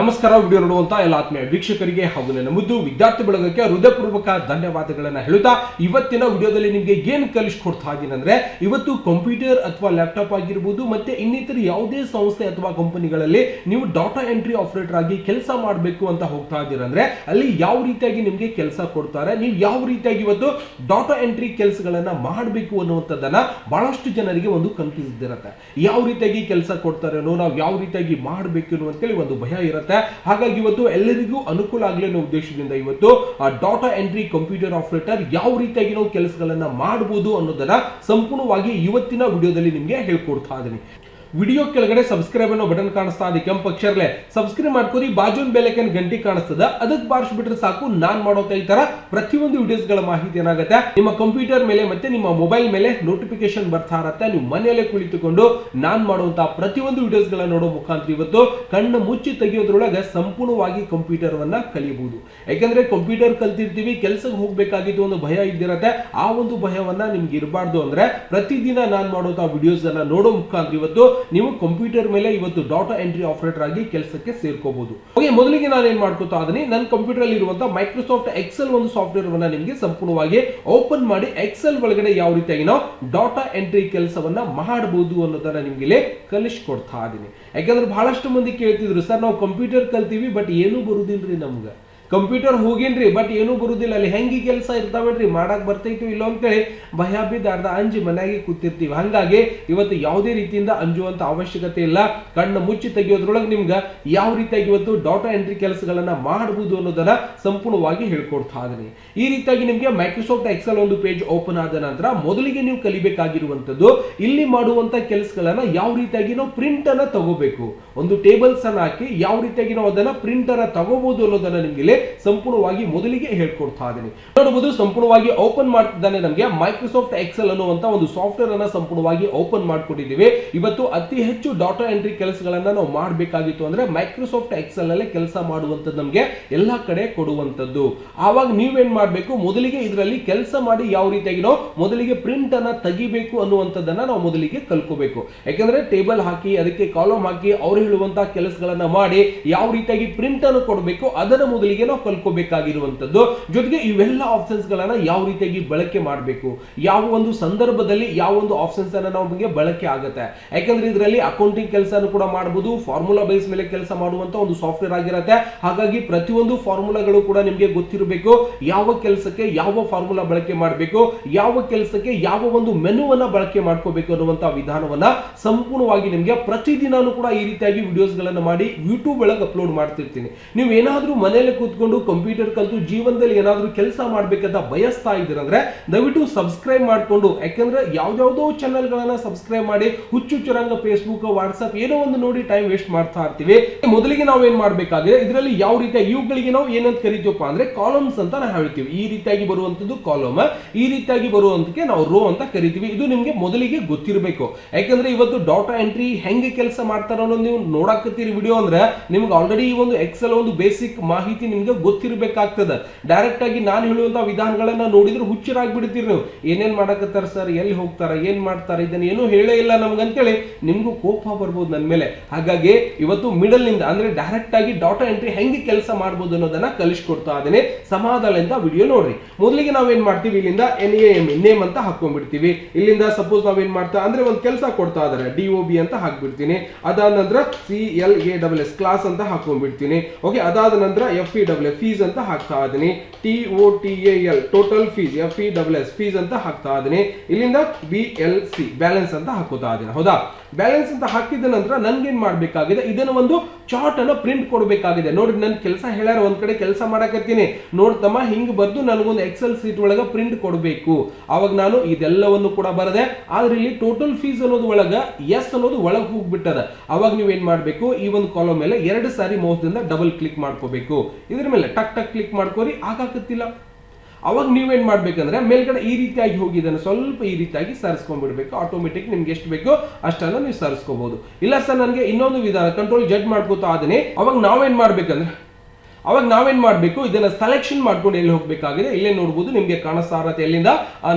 ನಮಸ್ಕಾರ, ವಿಡಿಯೋ ನೋಡುವಂತ ಎಲ್ಲ ಆತ್ಮೀಯ ವೀಕ್ಷಕರಿಗೆ ಹಾಗೂ ನನ್ನ ಮುದ್ದು ವಿದ್ಯಾರ್ಥಿ ಬಳಗಕ್ಕೆ ಹೃದಯಪೂರ್ವಕ ಧನ್ಯವಾದಗಳನ್ನ ಹೇಳುತ್ತಾ, ಇವತ್ತಿನ ವಿಡಿಯೋದಲ್ಲಿ ನಿಮಗೆ ಏನು ಕಲಿಸ್ಕೊಡ್ತಾ ಇದ್ದೀನಿ ಅಂದ್ರೆ, ಇವತ್ತು ಕಂಪ್ಯೂಟರ್ ಅಥವಾ ಲ್ಯಾಪ್ಟಾಪ್ ಆಗಿರ್ಬೋದು, ಮತ್ತೆ ಇನ್ನಿತರ ಯಾವುದೇ ಸಂಸ್ಥೆ ಅಥವಾ ಕಂಪನಿಗಳಲ್ಲಿ ನೀವು ಡಾಟಾ ಎಂಟ್ರಿ ಆಪರೇಟರ್ ಆಗಿ ಕೆಲಸ ಮಾಡಬೇಕು ಅಂತ ಹೋಗ್ತಾ ಇದ್ದೀರಂದ್ರೆ ಅಲ್ಲಿ ಯಾವ ರೀತಿಯಾಗಿ ನಿಮಗೆ ಕೆಲಸ ಕೊಡ್ತಾರೆ, ನೀವು ಯಾವ ರೀತಿಯಾಗಿ ಇವತ್ತು ಡಾಟಾ ಎಂಟ್ರಿ ಕೆಲಸಗಳನ್ನ ಮಾಡಬೇಕು ಅನ್ನುವಂಥದ್ದನ್ನ ಬಹಳಷ್ಟು ಜನರಿಗೆ ಒಂದು ಕನ್ಫ್ಯೂಸ್ ಇರುತ್ತೆ ಯಾವ ರೀತಿಯಾಗಿ ಕೆಲಸ ಕೊಡ್ತಾರೆ ಅನ್ನೋ, ನಾವು ಯಾವ ರೀತಿಯಾಗಿ ಮಾಡಬೇಕು ಅನ್ನುವಂತೇಳಿ ಒಂದು ಭಯ ಇರುತ್ತೆ. ಹಾಗಾಗಿ ಇವತ್ತು ಎಲ್ಲರಿಗೂ ಅನುಕೂಲ ಆಗಲಿ ಅನ್ನೋ ಉದ್ದೇಶದಿಂದ ಇವತ್ತು ಡಾಟಾ ಎಂಟ್ರಿ ಕಂಪ್ಯೂಟರ್ ಆಪರೇಟರ್ ಯಾವ ರೀತಿಯಾಗಿ ನಾವು ಕೆಲಸಗಳನ್ನ ಮಾಡಬಹುದು ಅನ್ನೋದನ್ನ ಸಂಪೂರ್ಣವಾಗಿ ಇವತ್ತಿನ ವಿಡಿಯೋದಲ್ಲಿ ನಿಮಗೆ ಹೇಳ್ಕೊಡ್ತಾ ಇದ್ದೀನಿ. ವಿಡಿಯೋ ಕೆಳಗಡೆ ಸಬ್ಸ್ಕ್ರೈಬ್ ಅನ್ನೋ ಬಟನ್ ಕಾಣಿಸ್ತಾ ಇದೆ, ಕೆಂಪು ಅಕ್ಷರಲೆ ಸಬ್ಸ್ಕ್ರೈಬ್ ಮಾಡ್ಕೊರಿ ಬಾಜುನ್ ಬೆಲೆಕನ್ ಗಂಟಿ ಕಾಣಿಸ್ತದ. ಅದಕ್ಕೆ ಬಾರಿಸ್ಬಿಟ್ರೆ ಸಾಕು, ನಾನ್ ಮಾಡೋ ಈ ತರ ಪ್ರತಿಯೊಂದು ವಿಡಿಯೋಸ್ಗಳ ಮಾಹಿತಿ ಏನಾಗುತ್ತೆ? ನಿಮ್ಮ ಕಂಪ್ಯೂಟರ್ ಮೇಲೆ ಮತ್ತೆ ನಿಮ್ಮ ಮೊಬೈಲ್ ಮೇಲೆ ನೋಟಿಫಿಕೇಶನ್ ಬರ್ತಾ ಇರತ್ತೆ. ನೀವು ಮನೆಯಲ್ಲೇ ಕುಳಿತುಕೊಂಡು ನಾನ್ ಮಾಡುವಂತಹ ಪ್ರತಿಯೊಂದು ವಿಡಿಯೋಸ್ಗಳ ನೋಡೋ ಮುಖಾಂತರ ಇವತ್ತು ಕಣ್ಣು ಮುಚ್ಚಿ ತೆಗೆಯೋದ್ರೊಳಗೆ ಸಂಪೂರ್ಣವಾಗಿ ಕಂಪ್ಯೂಟರ್ ವನ್ನ ಕಲಿಯಬಹುದು. ಯಾಕಂದ್ರೆ ಕಂಪ್ಯೂಟರ್ ಕಲ್ತಿರ್ತೀವಿ, ಕೆಲಸಕ್ಕೆ ಹೋಗ್ಬೇಕಾಗಿದ್ದು ಒಂದು ಭಯ ಇದ್ದಿರತ್ತೆ. ಆ ಒಂದು ಭಯವನ್ನ ನಿಮ್ಗೆ ಇರಬಾರ್ದು ಅಂದ್ರೆ ಪ್ರತಿದಿನ ನಾನ್ ಮಾಡುವಂತಹ ವಿಡಿಯೋಸ್ ಅನ್ನ ನೋಡೋ ಮುಖಾಂತರ ಇವತ್ತು ನೀವು ಕಂಪ್ಯೂಟರ್ ಮೇಲೆ ಇವತ್ತು ಡಾಟಾ ಎಂಟ್ರಿ ಆಪರೇಟರ್ ಆಗಿ ಕೆಲಸಕ್ಕೆ ಸೇರ್ಕೋಬಹುದು ಓಕೆ, ಮೊದಲಿಗೆ ನಾನು ಏನ್ ಮಾಡ್ಕೋತಾ ಇದೀನಿ ನನ್ನ ಕಂಪ್ಯೂಟರ್ ಅಲ್ಲಿ ಇರುವಂತಹ ಮೈಕ್ರೋಸಾಫ್ಟ್ ಎಕ್ಸೆಲ್ ಒಂದು ಸಾಫ್ಟ್ವೇರ್ ಅನ್ನ ನಿಮಗೆ ಸಂಪೂರ್ಣವಾಗಿ ಓಪನ್ ಮಾಡಿ ಎಕ್ಸೆಲ್ ಒಳಗಡೆ ಯಾವ ರೀತಿಯಾಗಿ ನಾವು ಡಾಟಾ ಎಂಟ್ರಿ ಕೆಲಸವನ್ನ ಮಾಡಬಹುದು ಅನ್ನೋದನ್ನ ನಿಮ್ಗೆ ಇಲ್ಲಿ ಕಲಿಸ್ಕೊಡ್ತಾ ಇದೀನಿ ಯಾಕಂದ್ರೆ ಬಹಳಷ್ಟು ಮಂದಿ ಕೇಳ್ತಿದ್ರು, ಸರ್, ನಾವು ಕಂಪ್ಯೂಟರ್ ಕಲ್ತೀವಿ, ಬಟ್ ಏನೂ ಬರುದಿಲ್ರಿ ನಮ್ಗೆ. ಕಂಪ್ಯೂಟರ್ ಹೋಗಿನ್ರಿ ಬಟ್ ಏನೂ ಬರುದಿಲ್ಲ. ಅಲ್ಲಿ ಹೆಂಗಿ ಕೆಲಸ ಇರ್ತಾವೇನ್ರಿ? ಮಾಡಕ್ ಬರ್ತೈತಿ ಇಲ್ಲೋ ಅಂತೇಳಿ ಭಯ ಬಿದ್ದ ಅರ್ಧ ಅಂಜಿ ಮನೆಯಾಗಿ ಕೂತಿರ್ತೀವಿ. ಹಂಗಾಗಿ ಇವತ್ತು ಯಾವುದೇ ರೀತಿಯಿಂದ ಅಂಜುವಂತ ಅವಶ್ಯಕತೆ ಇಲ್ಲ. ಕಣ್ಣು ಮುಚ್ಚಿ ತೆಗೆಯೋದ್ರೊಳಗೆ ನಿಮ್ಗೆ ಯಾವ ರೀತಿಯಾಗಿ ಇವತ್ತು ಡಾಟಾ ಎಂಟ್ರಿ ಕೆಲಸಗಳನ್ನ ಮಾಡಬಹುದು ಅನ್ನೋದನ್ನ ಸಂಪೂರ್ಣವಾಗಿ ಹೇಳ್ಕೊಡ್ತಾ ಇದೀನಿ ಈ ರೀತಿಯಾಗಿ ನಿಮ್ಗೆ ಮೈಕ್ರೋಸಾಫ್ಟ್ ಎಕ್ಸೆಲ್ ಒಂದು ಪೇಜ್ ಓಪನ್ ಆದ ನಂತರ ಮೊದಲಿಗೆ ನೀವು ಕಲಿಬೇಕಾಗಿರುವಂತದ್ದು ಇಲ್ಲಿ ಮಾಡುವಂತ ಕೆಲಸಗಳನ್ನ ಯಾವ ರೀತಿಯಾಗಿ ನಾವು ಪ್ರಿಂಟ್ ಅನ್ನ ತಗೋಬೇಕು. ಒಂದು ಟೇಬಲ್ಸ್ ಅನ್ನ ಹಾಕಿ ಯಾವ ರೀತಿಯಾಗಿ ನಾವು ಅದನ್ನ ಪ್ರಿಂಟ್ ಅನ್ನ ತಗೋಬಹುದು ಅನ್ನೋದನ್ನ ನಿಮ್ಗೆ ಸಂಪೂರ್ಣವಾಗಿ ಮೊದಲಿಗೆ ಹೇಳ್ಕೊಡ್ತಾ ಇದ್ದೀನಿ ನೋಡಬಹುದು ಸಂಪೂರ್ಣವಾಗಿ ಓಪನ್ ಮಾಡ್ತಿದ್ದಾನೆ ನಮಗೆ ಮೈಕ್ರೋಸಾಫ್ಟ್ ಎಕ್ಸೆಲ್ ಅನ್ನುವಂತ ಒಂದು ಸಾಫ್ಟ್ವೇರ್ ಅನ್ನ ಸಂಪೂರ್ಣವಾಗಿ ಓಪನ್ ಮಾಡ್ಕೊಂಡಿದ್ದೀವಿ. ಇವತ್ತು ಅತಿ ಹೆಚ್ಚು ಡಾಟಾ ಎಂಟ್ರಿ ಕೆಲಸಗಳನ್ನ ನಾವು ಮಾಡಬೇಕಾಗಿತ್ತು ಅಂದ್ರೆ ಮೈಕ್ರೋಸಾಫ್ಟ್ ಎಕ್ಸೆಲ್ ಅಲ್ಲೇ ಕೆಲಸ ಮಾಡುವಂತದ್ದು ನಮಗೆ ಎಲ್ಲಾ ಕಡೆ ಕೊಡುವಂತದ್ದು ಆವಾಗ ನೀವೇನ್ ಮಾಡಬೇಕು? ಮೊದಲಿಗೆ ಇದರಲ್ಲಿ ಕೆಲಸ ಮಾಡಿ ಯಾವ ರೀತಿಯಾಗಿ ನಾವು ಮೊದಲಿಗೆ ಪ್ರಿಂಟ್ ಅನ್ನ ತೆಗಿಬೇಕು ಅನ್ನುವಂಥದ್ದನ್ನ ನಾವು ಮೊದಲಿಗೆ ಕಲ್ಕೋಬೇಕು ಯಾಕಂದ್ರೆ ಟೇಬಲ್ ಹಾಕಿ, ಅದಕ್ಕೆ ಕಾಲಮ್ ಹಾಕಿ, ಅವ್ರು ಹೇಳುವಂತಹ ಕೆಲಸಗಳನ್ನ ಮಾಡಿ, ಯಾವ ರೀತಿಯಾಗಿ ಪ್ರಿಂಟ್ ಅನ್ನು ಕೊಡಬೇಕು ಅದರ ಮೊದಲಿಗೆ ನಾವು ಕಲ್ಕೋಬೇಕಾಗಿರುವಂಥದ್ದು ಜೊತೆಗೆ ಇವೆಲ್ಲ ಆಪ್ಷನ್ಸ್ಗಳನ್ನು ಯಾವ ರೀತಿಯಾಗಿ ಬಳಕೆ ಮಾಡಬೇಕು? ಯಾವ ಒಂದು ಸಂದರ್ಭದಲ್ಲಿ ಯಾವ ಒಂದು ಆಪ್ಷನ್ಸ್ ಅನ್ನ ನಮಗೆ ಬಳಕೆ ಆಗುತ್ತೆ? ಯಾಕಂದ್ರೆ ಇದರಲ್ಲಿ ಅಕೌಂಟಿಂಗ್ ಕೆಲಸನೂ ಕೂಡ ಮಾಡಬಹುದು ಫಾರ್ಮುಲಾ ಬೇಸ್ ಮೇಲೆ ಕೆಲಸ ಮಾಡುವಂತ ಒಂದು ಸಾಫ್ಟ್ವೇರ್ ಆಗಿರುತ್ತೆ. ಹಾಗಾಗಿ ಪ್ರತಿಯೊಂದು ಫಾರ್ಮುಲಾಗಳು ಕೂಡ ನಿಮಗೆ ಗೊತ್ತಿರಬೇಕು, ಯಾವ ಕೆಲಸಕ್ಕೆ ಯಾವ ಫಾರ್ಮುಲಾ ಬಳಕೆ ಮಾಡಬೇಕು, ಯಾವ ಕೆಲಸಕ್ಕೆ ಯಾವ ಒಂದು ಮೆನುವನ್ನ ಬಳಕೆ ಮಾಡ್ಕೋಬೇಕು ಅನ್ನುವಂತ ವಿಧಾನವನ್ನ ಸಂಪೂರ್ಣವಾಗಿ ನಿಮಗೆ ಪ್ರತಿದಿನಾನು ಕೂಡ ಈ ರೀತಿಯಾಗಿ ವಿಡಿಯೋಸ್ ಗಳನ್ನ ಮಾಡಿ ಯೂಟ್ಯೂಬ್ ಒಳಗೆ ಅಪ್ಲೋಡ್ ಮಾಡ್ತಿರ್ತೀನಿ. ನೀವು ಏನಾದ್ರೂ ಮನೆಯಲ್ಲಿ ಕೂತ್ಕೊಂಡು ಕಂಪ್ಯೂಟರ್ ಕಲ್ತು ಜೀವನದಲ್ಲಿ ಏನಾದರೂ ಕೆಲಸ ಮಾಡಬೇಕಂತ ಬಯಸ್ತಾ ಇದ್ದೀರಂದ್ರೆ ದಯವಿಟ್ಟು ಸಬ್ಸ್ಕ್ರೈಬ್ ಮಾಡ್ಕೊಂಡು, ಯಾಕಂದ್ರೆ ಯಾವ್ದಾವ್ದೋ ಚಾನೆಲ್ ಗಳನ್ನ ಸಬ್ಸ್ಕ್ರೈಬ್ ಮಾಡಿ ಹುಚ್ಚು ಚುರಂಗ ಫೇಸ್ಬುಕ್ ವಾಟ್ಸ್ಆಪ್ ಏನೋ ಒಂದು ನೋಡಿ ಟೈಮ್ ವೇಸ್ಟ್ ಮಾಡ್ತಾ ಇರ್ತೀವಿ. ಮೊದಲಿಗೆ ನಾವು ಏನ್ ಮಾಡ್ಬೇಕಾಗಿದೆ ಇದರಲ್ಲಿ ಯಾವ ರೀತಿಯ ಇವುಗಳಿಗೆ ನಾವು ಏನಂತ ಕರಿತೀವಪ್ಪ ಅಂದ್ರೆ ಕಾಲಮ್ಸ್ ಅಂತ ನಾವು ಹೇಳ್ತೀವಿ. ಈ ರೀತಿಯಾಗಿ ಬರುವಂತದ್ದು ಕಾಲಮ್ ಈ ರೀತಿಯಾಗಿ ಬರುವಂತಕ್ಕೆ ನಾವು ರೋ ಅಂತ ಕರಿತೀವಿ. ಇದು ನಿಮ್ಗೆ ಮೊದಲಿಗೆ ಗೊತ್ತಿರಬೇಕು. ಯಾಕಂದ್ರೆ ಇವತ್ತು ಡಾಟಾ ಎಂಟ್ರಿ ಹೆಂಗೆ ಕೆಲಸ ಮಾಡ್ತಾರ ಅನ್ನೋದು ನೀವು ನೋಡಾಕತ್ತೀರಿ ವಿಡಿಯೋ ಅಂದ್ರೆ, ನಿಮ್ಗೆ ಆಲ್ರೆಡಿ ಈ ಒಂದು ಎಕ್ಸೆಲ್ ಒಂದು ಬೇಸಿಕ್ ಮಾಹಿತಿ ನಿಮ್ಗೆ ಗೊತ್ತಿರಬೇಕಾಗ್ತದೆ. ಡೈರೆಕ್ಟ್ ಆಗಿ ನಾನು ಹೇಳುವಂತ ವಿಧಾನಗಳನ್ನ ನೋಡಿದ್ರೆ ಹುಚ್ಚರಾಗಿ ಬಿಡ್ತೀರಿ ನೀವು. ಏನೇನ್ ಮಾಡಕತ್ತಾರ ಸರ್? ಎಲ್ಲಿ ಹೋಗ್ತಾರ? ಏನ್ ಮಾಡ್ತಾರ? ಇದನ್ನ ಏನೂ ಹೇಳೇ ಇಲ್ಲ ನಮ್ಗಂತೇಳಿ. ನಿಮ್ಗೂ ಕೋಪ ಬರ್ಬೋದು ನನ್ನ ಮೇಲೆ. ಹಾಗಾಗಿ ಇವತ್ತು ಮಿಡಲ್ನಿಂದ ಅಂದ್ರೆ ಡೈರೆಕ್ಟ್ ಆಗಿ ಡಾಟಾ ಎಂಟ್ರಿ ಹೆಂಗೆ ಕೆಲಸ ಮಾಡ್ಬೋದು ಅನ್ನೋದನ್ನ ಕಲಿಸ್ಕೊಡ್ತಾ ಅದನ್ನೇ ಸಮಾಧಾನ ಅಂತ ವಿಡಿಯೋ ನೋಡ್ರಿ. ಮೊದಲಿಗೆ ನಾವೇನ್ ಮಾಡ್ತೀವಿ? ಇಲ್ಲಿಂದ ಎನ್ ಎ ಎಂ ನೇಮ್ ಅಂತ ಹಾಕೊಂಡ್ಬಿಡ್ತೀವಿ. ಇಲ್ಲಿಂದ ಸಪೋಸ್ ನಾವೇನ್ ಮಾಡ್ತಾ ಅಂದ್ರೆ ಒಂದು ಕೆಲಸ ಕೊಡ್ತಾ ಇದಾರೆ. ಡಿ ಒ ಬಿ ಅಂತ ಹಾಕ್ಬಿಡ್ತೀನಿ. ಅದಾದ ನಂತರ C L A double S class ಅಂತ ಹಾಕೊಂಡ್ಬಿಡ್ತೀನಿ. ಓಕೆ ಅದಾದ ನಂತರ ಎಫ್ ಇ ಡಬಲ್ ಫೀಸ್ ಅಂತ ಹಾಕ್ತಾ ಇದೀನಿ. T O T L total fees F E W S fees ಅಂತ ಹಾಕ್ತಾ ಇದೀನಿ. ಇಲ್ಲಿಂದ ಬಿ ಎಲ್ ಸಿ ಬ್ಯಾಲೆನ್ಸ್ ಅಂತ ಹಾಕೋತಾ ಇದ್ದೀನಿ ಹೌದಾ? ಬ್ಯಾಲೆನ್ಸ್ ಅಂತ ಹಾಕಿದ ನಂತರ ನನ್ಗೇನ್ ಮಾಡಬೇಕಾಗಿದೆ? ಇದನ್ನ ಒಂದು ಚಾರ್ಟ್ ಅನ್ನ ಪ್ರಿಂಟ್ ಕೊಡಬೇಕಾಗಿದೆ. ನೋಡಿ ನನ್ನ ಕೆಲಸ ಹೇಳ್ಯಾರ, ಒಂದ್ ಕಡೆ ಕೆಲಸ ಮಾಡಕತ್ತೀನಿ. ನೋಡ್ತಮ್ಮ ಹಿಂಗ್ ಬರ್ದು ನನಗೊಂದು ಎಕ್ಸೆಲ್ ಸೀಟ್ ಒಳಗ ಪ್ರಿಂಟ್ ಕೊಡಬೇಕು. ಅವಾಗ ನಾನು ಇದೆಲ್ಲವನ್ನು ಕೂಡ ಬರದೆ. ಆದ್ರೆ ಇಲ್ಲಿ ಟೋಟಲ್ ಫೀಸ್ ಅನ್ನೋದು ಒಳಗ ಎಸ್ ಅನ್ನೋದು ಒಳಗೆ ಹೋಗ್ಬಿಟ್ಟದ. ಅವಾಗ ನೀವು ಏನ್ ಮಾಡ್ಬೇಕು? ಈ ಒಂದು ಕಾಲಮ್ ಮೇಲೆ ಎರಡು ಸಾರಿ ಮೌಸ್ ದಿಂದ ಡಬಲ್ ಕ್ಲಿಕ್ ಮಾಡ್ಕೋಬೇಕು. ಇದ್ರ ಮೇಲೆ ಟಕ್ ಟಕ್ ಕ್ಲಿಕ್ ಮಾಡ್ಕೋರಿ, ಆಗಾಕತ್ತಿಲ್ಲ. ಅವಾಗ ನೀವೇನು ಮಾಡಬೇಕಂದ್ರೆ ಮೇಲ್ಗಡೆ ಈ ರೀತಿಯಾಗಿ ಹೋಗಿ ಇದನ್ನು ಸ್ವಲ್ಪ ಈ ರೀತಿಯಾಗಿ ಸರಿಸ್ಕೊಂಡ್ಬಿಡ್ಬೇಕು. ಆಟೋಮೆಟಿಕ್ ನಿಮ್ಗೆ ಎಷ್ಟು ಬೇಕೋ ಅಷ್ಟನ್ನ ನೀವು ಸರಿಸ್ಕೋಬಹುದು ಇಲ್ಲ ಸರ್, ನನಗೆ ಇನ್ನೊಂದು ವಿಧಾನ ಕಂಟ್ರೋಲ್ ಜಡ್ ಮಾಡ್ಕೋತಾ ಅದನ್ನೇ ಅವಾಗ ನಾವೇನ್ ಮಾಡ್ಬೇಕಂದ್ರೆ ಅವಾಗ ನಾವೇನ್ ಮಾಡಬೇಕು? ಇದನ್ನ ಸೆಲೆಕ್ಷನ್ ಮಾಡ್ಕೊಂಡು ಎಲ್ಲಿ ಹೋಗ್ಬೇಕಾಗಿದೆ? ಇಲ್ಲೇ ನೋಡಬಹುದು ನಿಮ್ಗೆ ಕಾಣಿಸ್ತಾ ಇರತ್ತೆ ಎಲ್ಲಿಂದ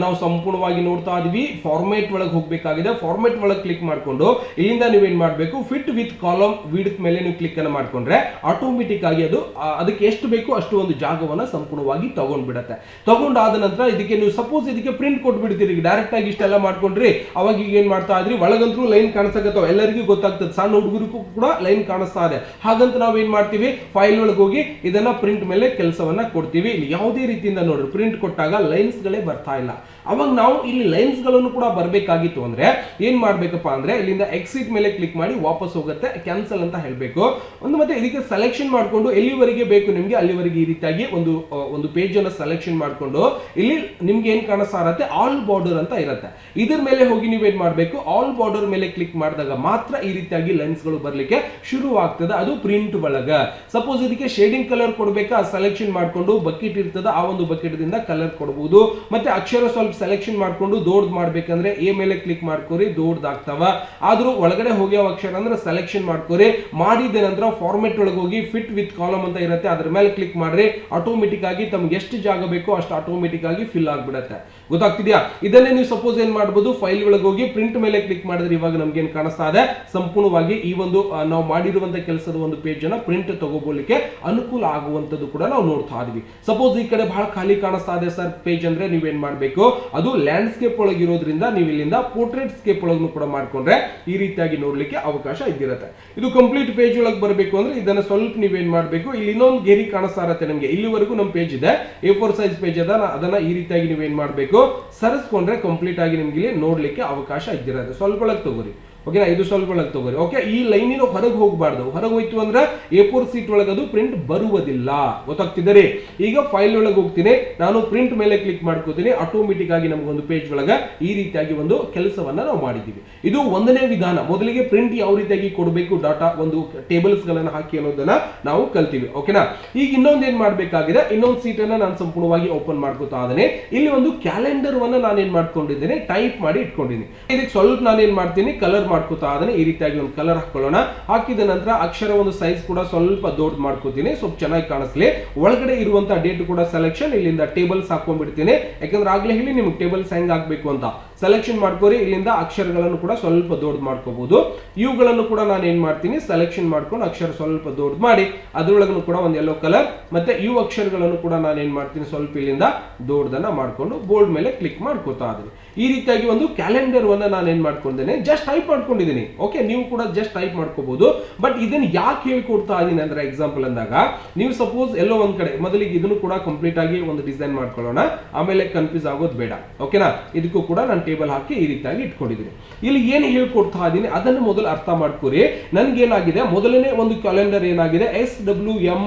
ನಾವು ಸಂಪೂರ್ಣವಾಗಿ ನೋಡ್ತಾ ಇದೀವಿ. ಫಾರ್ಮೇಟ್ ಒಳಗೆ ಹೋಗ್ಬೇಕಾಗಿದೆ. ಫಾರ್ಮೇಟ್ ಒಳಗೆ ಕ್ಲಿಕ್ ಮಾಡ್ಕೊಂಡು, ಇಲ್ಲಿಂದ ನೀವೇನ್ ಮಾಡಬೇಕು? ಫಿಟ್ ವಿತ್ ಕಾಲಮ್ ವಿಡ್ತ್ ಮೇಲೆ ನೀವು ಕ್ಲಿಕ್ ಅನ್ನು ಮಾಡ್ಕೊಂಡ್ರೆ ಆಟೋಮೆಟಿಕ್ ಆಗಿ ಅದು ಅದಕ್ಕೆ ಎಷ್ಟು ಬೇಕು ಅಷ್ಟು ಒಂದು ಜಾಗವನ್ನ ಸಂಪೂರ್ಣವಾಗಿ ತಗೊಂಡ್ಬಿಡತ್ತೆ. ತಗೊಂಡಾದ ನಂತರ ಇದಕ್ಕೆ ನೀವು ಸಪೋಸ್ ಇದಕ್ಕೆ ಪ್ರಿಂಟ್ ಕೊಟ್ಬಿಡ್ತೀರಿ. ಡೈರೆಕ್ಟ್ ಆಗಿ ಇಷ್ಟೆಲ್ಲ ಮಾಡ್ಕೊಂಡ್ರಿ, ಅವಾಗ ಈಗ ಏನ್ ಮಾಡ್ತಾ ಇದ್ರಿ? ಒಳಗಂತೂ ಲೈನ್ ಕಾಣಿಸಕತ್ತಾವ ಎಲ್ಲರಿಗೂ ಗೊತ್ತಾಗ್ತದೆ. ಸಣ್ಣ ಹುಡುಗರಿಗೂ ಕೂಡ ಲೈನ್ ಕಾಣಿಸ್ತಾ ಇದೆ. ಹಾಗಂತ ನಾವೇನ್ ಮಾಡ್ತೀವಿ? ಫೈಲ್ ಒಳಗೆ ಹೋಗಿ ಇದನ್ನ ಪ್ರಿಂಟ್ ಮೇಲೆ ಕೆಲಸವನ್ನ ಕೊಡ್ತೀವಿ. ಇಲ್ಲಿ ಯಾವುದೇ ರೀತಿಯಿಂದ ನೋಡ್ರಿ ಪ್ರಿಂಟ್ ಕೊಟ್ಟಾಗ ಲೈನ್ಸ್ ಗಳೇ ಬರ್ತಾ ಇಲ್ಲ. ಅವಾಗ ನಾವು ಇಲ್ಲಿ ಲೈನ್ಸ್ಗಳನ್ನು ಕೂಡ ಬರಬೇಕಾಗಿತ್ತು ಅಂದ್ರೆ ಏನ್ ಮಾಡ್ಬೇಕಪ್ಪ ಅಂದ್ರೆ ಇಲ್ಲಿಂದ ಎಕ್ಸಿಟ್ ಮೇಲೆ ಕ್ಲಿಕ್ ಮಾಡಿ ವಾಪಸ್ ಹೋಗುತ್ತೆ ಕ್ಯಾನ್ಸಲ್ ಅಂತ ಹೇಳ್ಬೇಕು. ಒಂದು ಮತ್ತೆ ಇದಕ್ಕೆ ಸೆಲೆಕ್ಷನ್ ಮಾಡ್ಕೊಂಡು ಎಲ್ಲಿವರೆಗೆ ಬೇಕು ನಿಮ್ಗೆ, ಅಲ್ಲಿವರೆಗೆ ಈ ರೀತಿಯಾಗಿ ಒಂದು ಒಂದು ಪೇಜ್ ಸೆಲೆಕ್ಷನ್ ಮಾಡ್ಕೊಂಡು ಇಲ್ಲಿ ನಿಮ್ಗೆ ಏನ್ ಕಾಣಿಸ್ತಾ ಇರತ್ತೆ ಆಲ್ ಬಾರ್ಡರ್ ಅಂತ ಇರುತ್ತೆ. ಇದ್ರ ಮೇಲೆ ಹೋಗಿ ನೀವೇನ್ ಮಾಡ್ಬೇಕು? ಆಲ್ ಬಾರ್ಡರ್ ಮೇಲೆ ಕ್ಲಿಕ್ ಮಾಡಿದಾಗ ಮಾತ್ರ ಈ ರೀತಿಯಾಗಿ ಲೈನ್ಸ್ಗಳು ಬರ್ಲಿಕ್ಕೆ ಶುರು ಆಗ್ತದೆ ಅದು ಪ್ರಿಂಟ್ ಒಳಗ. ಸಪೋಸ್ ಇದಕ್ಕೆ ಶೇಡಿಂಗ್ ಕಲರ್ ಕೊಡ್ಬೇಕಾ? ಸೆಲೆಕ್ಷನ್ ಮಾಡ್ಕೊಂಡು ಬಕೆಟ್ ಇರ್ತದ, ಆ ಒಂದು ಬಕೆಟ್ ದಿಂದ ಕಲರ್ ಕೊಡಬಹುದು ಮತ್ತೆ ಅಕ್ಷರ ಸ್ವಲ್ಪ ಸೆಲೆಕ್ಷನ್ ಮಾಡ್ಕೊಂಡು ದೊಡ್ಡ ಮಾಡ್ಬೇಕಂದ್ರೆ ಎ ಮೇಲೆ ಕ್ಲಿಕ್ ಮಾಡ್ಕೋರಿ ದೊಡ್ಡದಾಗ್ತಾವ ಆದ್ರೂ ಒಳಗಡೆ ಹೋಗ್ಯಾವ ಅಕ್ಷರ ಅಂದ್ರೆ ಸೆಲೆಕ್ಷನ್ ಮಾಡ್ಕೋರಿ. ಮಾಡಿದ ನಂತರ ಫಾರ್ಮೆಟ್ ಒಳಗೆ ಹೋಗಿ ಫಿಟ್ ವಿತ್ ಕಾಲಮ್ ಅಂತ ಇರುತ್ತೆ, ಅದ್ರ ಮೇಲೆ ಕ್ಲಿಕ್ ಮಾಡ್ರಿ. ಆಟೋಮೆಟಿಕ್ ಆಗಿ ತಮ್ಗೆ ಎಷ್ಟು ಜಾಗ ಬೇಕೋ ಅಷ್ಟು ಆಟೋಮೆಟಿಕ್ ಆಗಿ ಫಿಲ್ ಆಗ್ಬಿಡತ್ತೆ. ಗೊತ್ತಾಗ್ತಿದ್ಯಾ? ಇದನ್ನೇ ನೀವು ಸಪೋಸ್ ಏನ್ ಮಾಡಬಹುದು ಫೈಲ್ ಒಳಗೆ ಹೋಗಿ ಪ್ರಿಂಟ್ ಮೇಲೆ ಕ್ಲಿಕ್ ಮಾಡಿದ್ರೆ ಇವಾಗ ನಮ್ಗೆ ಏನ್ ಕಾಣಿಸ್ತಾ ಇದೆ? ಸಂಪೂರ್ಣವಾಗಿ ಈ ಒಂದು ನಾವು ಮಾಡಿರುವಂತ ಕೆಲಸದ ಒಂದು ಪೇಜ್ ಅನ್ನ ಪ್ರಿಂಟ್ ತಗೋಬೋಲಿಕ್ಕೆ ಅನುಕೂಲ ಆಗುವಂತದ್ದು ಕೂಡ ನಾವು ನೋಡ್ತಾ ಇದೀವಿ. ಸಪೋಸ್ ಈ ಕಡೆ ಬಹಳ ಖಾಲಿ ಕಾಣಿಸ್ತಾ ಇದೆ ಸರ್ ಪೇಜ್ ಅಂದ್ರೆ ನೀವೇನ್ ಮಾಡ್ಬೇಕು? ಅದು ಲ್ಯಾಂಡ್ಸ್ಕೇಪ್ ಒಳಗೆ ಇರೋದ್ರಿಂದ ನೀವು ಇಲ್ಲಿಂದ ಪೋರ್ಟ್ರೇಟ್ ಸ್ಕೇಪ್ ಒಳಗೂ ಕೂಡ ಮಾಡ್ಕೊಂಡ್ರೆ ಈ ರೀತಿಯಾಗಿ ನೋಡ್ಲಿಕ್ಕೆ ಅವಕಾಶ ಇದ್ದಿರುತ್ತೆ. ಇದು ಕಂಪ್ಲೀಟ್ ಪೇಜ್ ಒಳಗೆ ಬರಬೇಕು ಅಂದ್ರೆ ಇದನ್ನ ಸ್ವಲ್ಪ ನೀವೇನ್ ಮಾಡ್ಬೇಕು? ಇಲ್ಲಿ ಇನ್ನೊಂದು ಗೆರಿ ಕಾಣಿಸ್ತಾ ಇರತ್ತೆ ನಮಗೆ. ಇಲ್ಲಿವರೆಗೂ ನಮ್ಮ ಪೇಜ್ ಇದೆ. ಎ ಫೋರ್ ಸೈಜ್ ಪೇಜ್ ಅದ ಅದನ್ನ ಈ ರೀತಿಯಾಗಿ ನೀವೇನ್ ಮಾಡ್ಬೇಕು? ಸರಿಸ್ಕೊಂಡ್ರೆ ಕಂಪ್ಲೀಟ್ ಆಗಿ ನಿಮ್ಗೆ ಇಲ್ಲಿ ನೋಡ್ಲಿಕ್ಕೆ ಅವಕಾಶ ಇದ್ದಿರತ್ತೆ. ಸ್ವಲ್ಪ ಒಳಗೆ ತಗೋರಿ. ಓಕೆನಾ ಸ್ವಲ್ಪ ಒಳಗೆ ತಗೋರಿ. ಓಕೆ ಈ ಲೈನಿನ ಹೊರಗೆ ಹೋಗಬಾರ್ದು. ಹೊರಗೆ ಹೋಯ್ತು ಅಂದ್ರೆ ಎ ಫೋರ್ ಸೀಟ್ ಒಳಗೆ ಅದು ಪ್ರಿಂಟ್ ಬರುವುದಿಲ್ಲ. ಗೊತ್ತಾಗ್ತಿದ್ದಾರೆ ಈಗ ಫೈಲ್ ಒಳಗೆ ಹೋಗ್ತೀನಿ. ನಾನು ಪ್ರಿಂಟ್ ಮೇಲೆ ಕ್ಲಿಕ್ ಮಾಡ್ಕೋತೀನಿ. ಆಟೋಮೆಟಿಕ್ ಆಗಿ ನಮಗೊಂದು ಪೇಜ್ ಒಳಗೆ ಈ ರೀತಿಯಾಗಿ ಒಂದು ಕೆಲಸವನ್ನ ನಾವು ಮಾಡಿದ್ದೀವಿ. ಇದು ಒಂದನೇ ವಿಧಾನ. ಮೊದಲಿಗೆ ಪ್ರಿಂಟ್ ಯಾವ ರೀತಿಯಾಗಿ ಕೊಡಬೇಕು? ಡಾಟಾ ಒಂದು ಟೇಬಲ್ಸ್ ಗಳನ್ನ ಹಾಕಿ ಅನ್ನೋದನ್ನ ನಾವು ಕಲ್ತೀವಿ. ಓಕೆನಾ ಈಗ ಇನ್ನೊಂದು ಏನ್ ಮಾಡ್ಬೇಕಾಗಿದೆ? ಇನ್ನೊಂದು ಸೀಟ್ ಅನ್ನ ನಾನು ಸಂಪೂರ್ಣವಾಗಿ ಓಪನ್ ಮಾಡ್ಕೋತಾ ಇದ್ದೇನೆ. ಇಲ್ಲಿ ಒಂದು ಕ್ಯಾಲೆಂಡರ್ ನಾನು ಏನ್ ಮಾಡ್ಕೊಂಡಿದ್ದೇನೆ? ಟೈಪ್ ಮಾಡಿ ಇಟ್ಕೊಂಡಿದ್ದೀನಿ. ಇದಕ್ಕೆ ಸ್ವಲ್ಪ ನಾನು ಏನ್ ಮಾಡ್ತೀನಿ? ಕಲರ್ ಮಾಡ್ಕೋತಾ ಅದನ್ನ ಈ ರೀತಿಯಾಗಿ ಒಂದು ಕಲರ್ ಹಾಕೊಳ್ಳೋಣ. ಹಾಕಿದ ನಂತರ ಅಕ್ಷರ ಒಂದು ಸೈಜ್ ಕೂಡ ಸ್ವಲ್ಪ ದೊಡ್ಡ ಮಾಡ್ಕೋತೀನಿ. ಸ್ವಲ್ಪ ಚೆನ್ನಾಗಿ ಕಾಣಿಸ್ಲಿ. ಒಳಗಡೆ ಇರುವಂತಹ ಡೇಟ್ ಕೂಡ ಸೆಲೆಕ್ಷನ್ ಇಲ್ಲಿಂದ ಟೇಬಲ್ಸ್ ಹಾಕೊಂಡ್ಬಿಡ್ತೀನಿ. ಯಾಕಂದ್ರೆ ಆಗ್ಲೇ ಹೇಳಿ ನಿಮ್ಗೆ ಟೇಬಲ್ಸ್ ಹೆಂಗ್ ಆಗ್ಬೇಕು ಅಂತ. ಸೆಲೆಕ್ಷನ್ ಮಾಡ್ಕೋರಿ, ಇಲ್ಲಿಂದ ಅಕ್ಷರಗಳನ್ನು ಕೂಡ ಸ್ವಲ್ಪ ದೊಡ್ಡ ಮಾಡ್ಕೋಬಹುದು ಇವುಗಳನ್ನು ಕೂಡ ನಾನು ಏನ್ ಮಾಡ್ತೀನಿ ಸೆಲೆಕ್ಷನ್ ಮಾಡ್ಕೊಂಡು ಅಕ್ಷರ ಸ್ವಲ್ಪ ದೊಡ್ಡ ಮಾಡಿ ಅದ್ರೊಳಗೂ ಕೂಡ ಒಂದು ಯೆಲ್ಲೋ ಕಲರ್ ಮತ್ತೆ ಇವು ಅಕ್ಷರಗಳನ್ನು ಕೂಡ ನಾನು ಏನ್ ಮಾಡ್ತೀನಿ, ಸ್ವಲ್ಪ ಇಲ್ಲಿಂದ ದೊಡ್ಡದನ್ನ ಮಾಡ್ಕೊಂಡು ಬೋರ್ಡ್ ಮೇಲೆ ಕ್ಲಿಕ್ ಮಾಡ್ಕೋತಾ ಇದ್ದೀನಿ. ಈ ರೀತಿಯಾಗಿ ಒಂದು ಕ್ಯಾಲೆಂಡರ್ ವನ್ನ ನಾನು ಏನ್ ಮಾಡ್ಕೊಂಡಿದ್ದೇನೆ ಜಸ್ಟ್ ಟೈಪ್ ಮಾಡ್ಕೊಂಡಿದ್ದೀನಿ. ಓಕೆ ನೀವು ಕೂಡ ಜಸ್ಟ್ ಟೈಪ್ ಮಾಡ್ಕೋಬಹುದು ಬಟ್ ಇದನ್ನ ಯಾಕೆ ಹೇಳ್ಕೊಡ್ತಾ ಇದೀನಿ ಅಂದ್ರೆ ಎಕ್ಸಾಂಪಲ್ ಅಂದಾಗ, ನೀವು ಸಪೋಸ್ ಎಲ್ಲೋ ಒಂದ್ ಕಡೆ, ಮೊದಲಿಗೆ ಇದನ್ನು ಕೂಡ ಕಂಪ್ಲೀಟ್ ಆಗಿ ಒಂದು ಡಿಸೈನ್ ಮಾಡ್ಕೊಳ್ಳೋಣ. ಆಮೇಲೆ ಕನ್ಫ್ಯೂಸ್ ಆಗೋದು ಬೇಡ. ಓಕೆನಾ ಇದಕ್ಕೂ ಕೂಡ ನಾನು ಟೇಬಲ್ ಹಾಕಿ ಈ ರೀತಿಯಾಗಿ ಇಟ್ಕೊಂಡಿದ್ದೀನಿ. ಇಲ್ಲಿ ಏನು ಹೇಳ್ಕೊಡ್ತಾ ಇದ್ದೀನಿ, ಅದನ್ನು ಮೊದಲು ಅರ್ಥ ಮಾಡ್ಕೊರಿ. ನನ್ಗೇನಾಗಿದೆ, ಮೊದಲನೇ ಒಂದು ಕ್ಯಾಲೆಂಡರ್ ಏನಾಗಿದೆ ಎಸ್ ಡಬ್ಲ್ಯೂ ಎಂ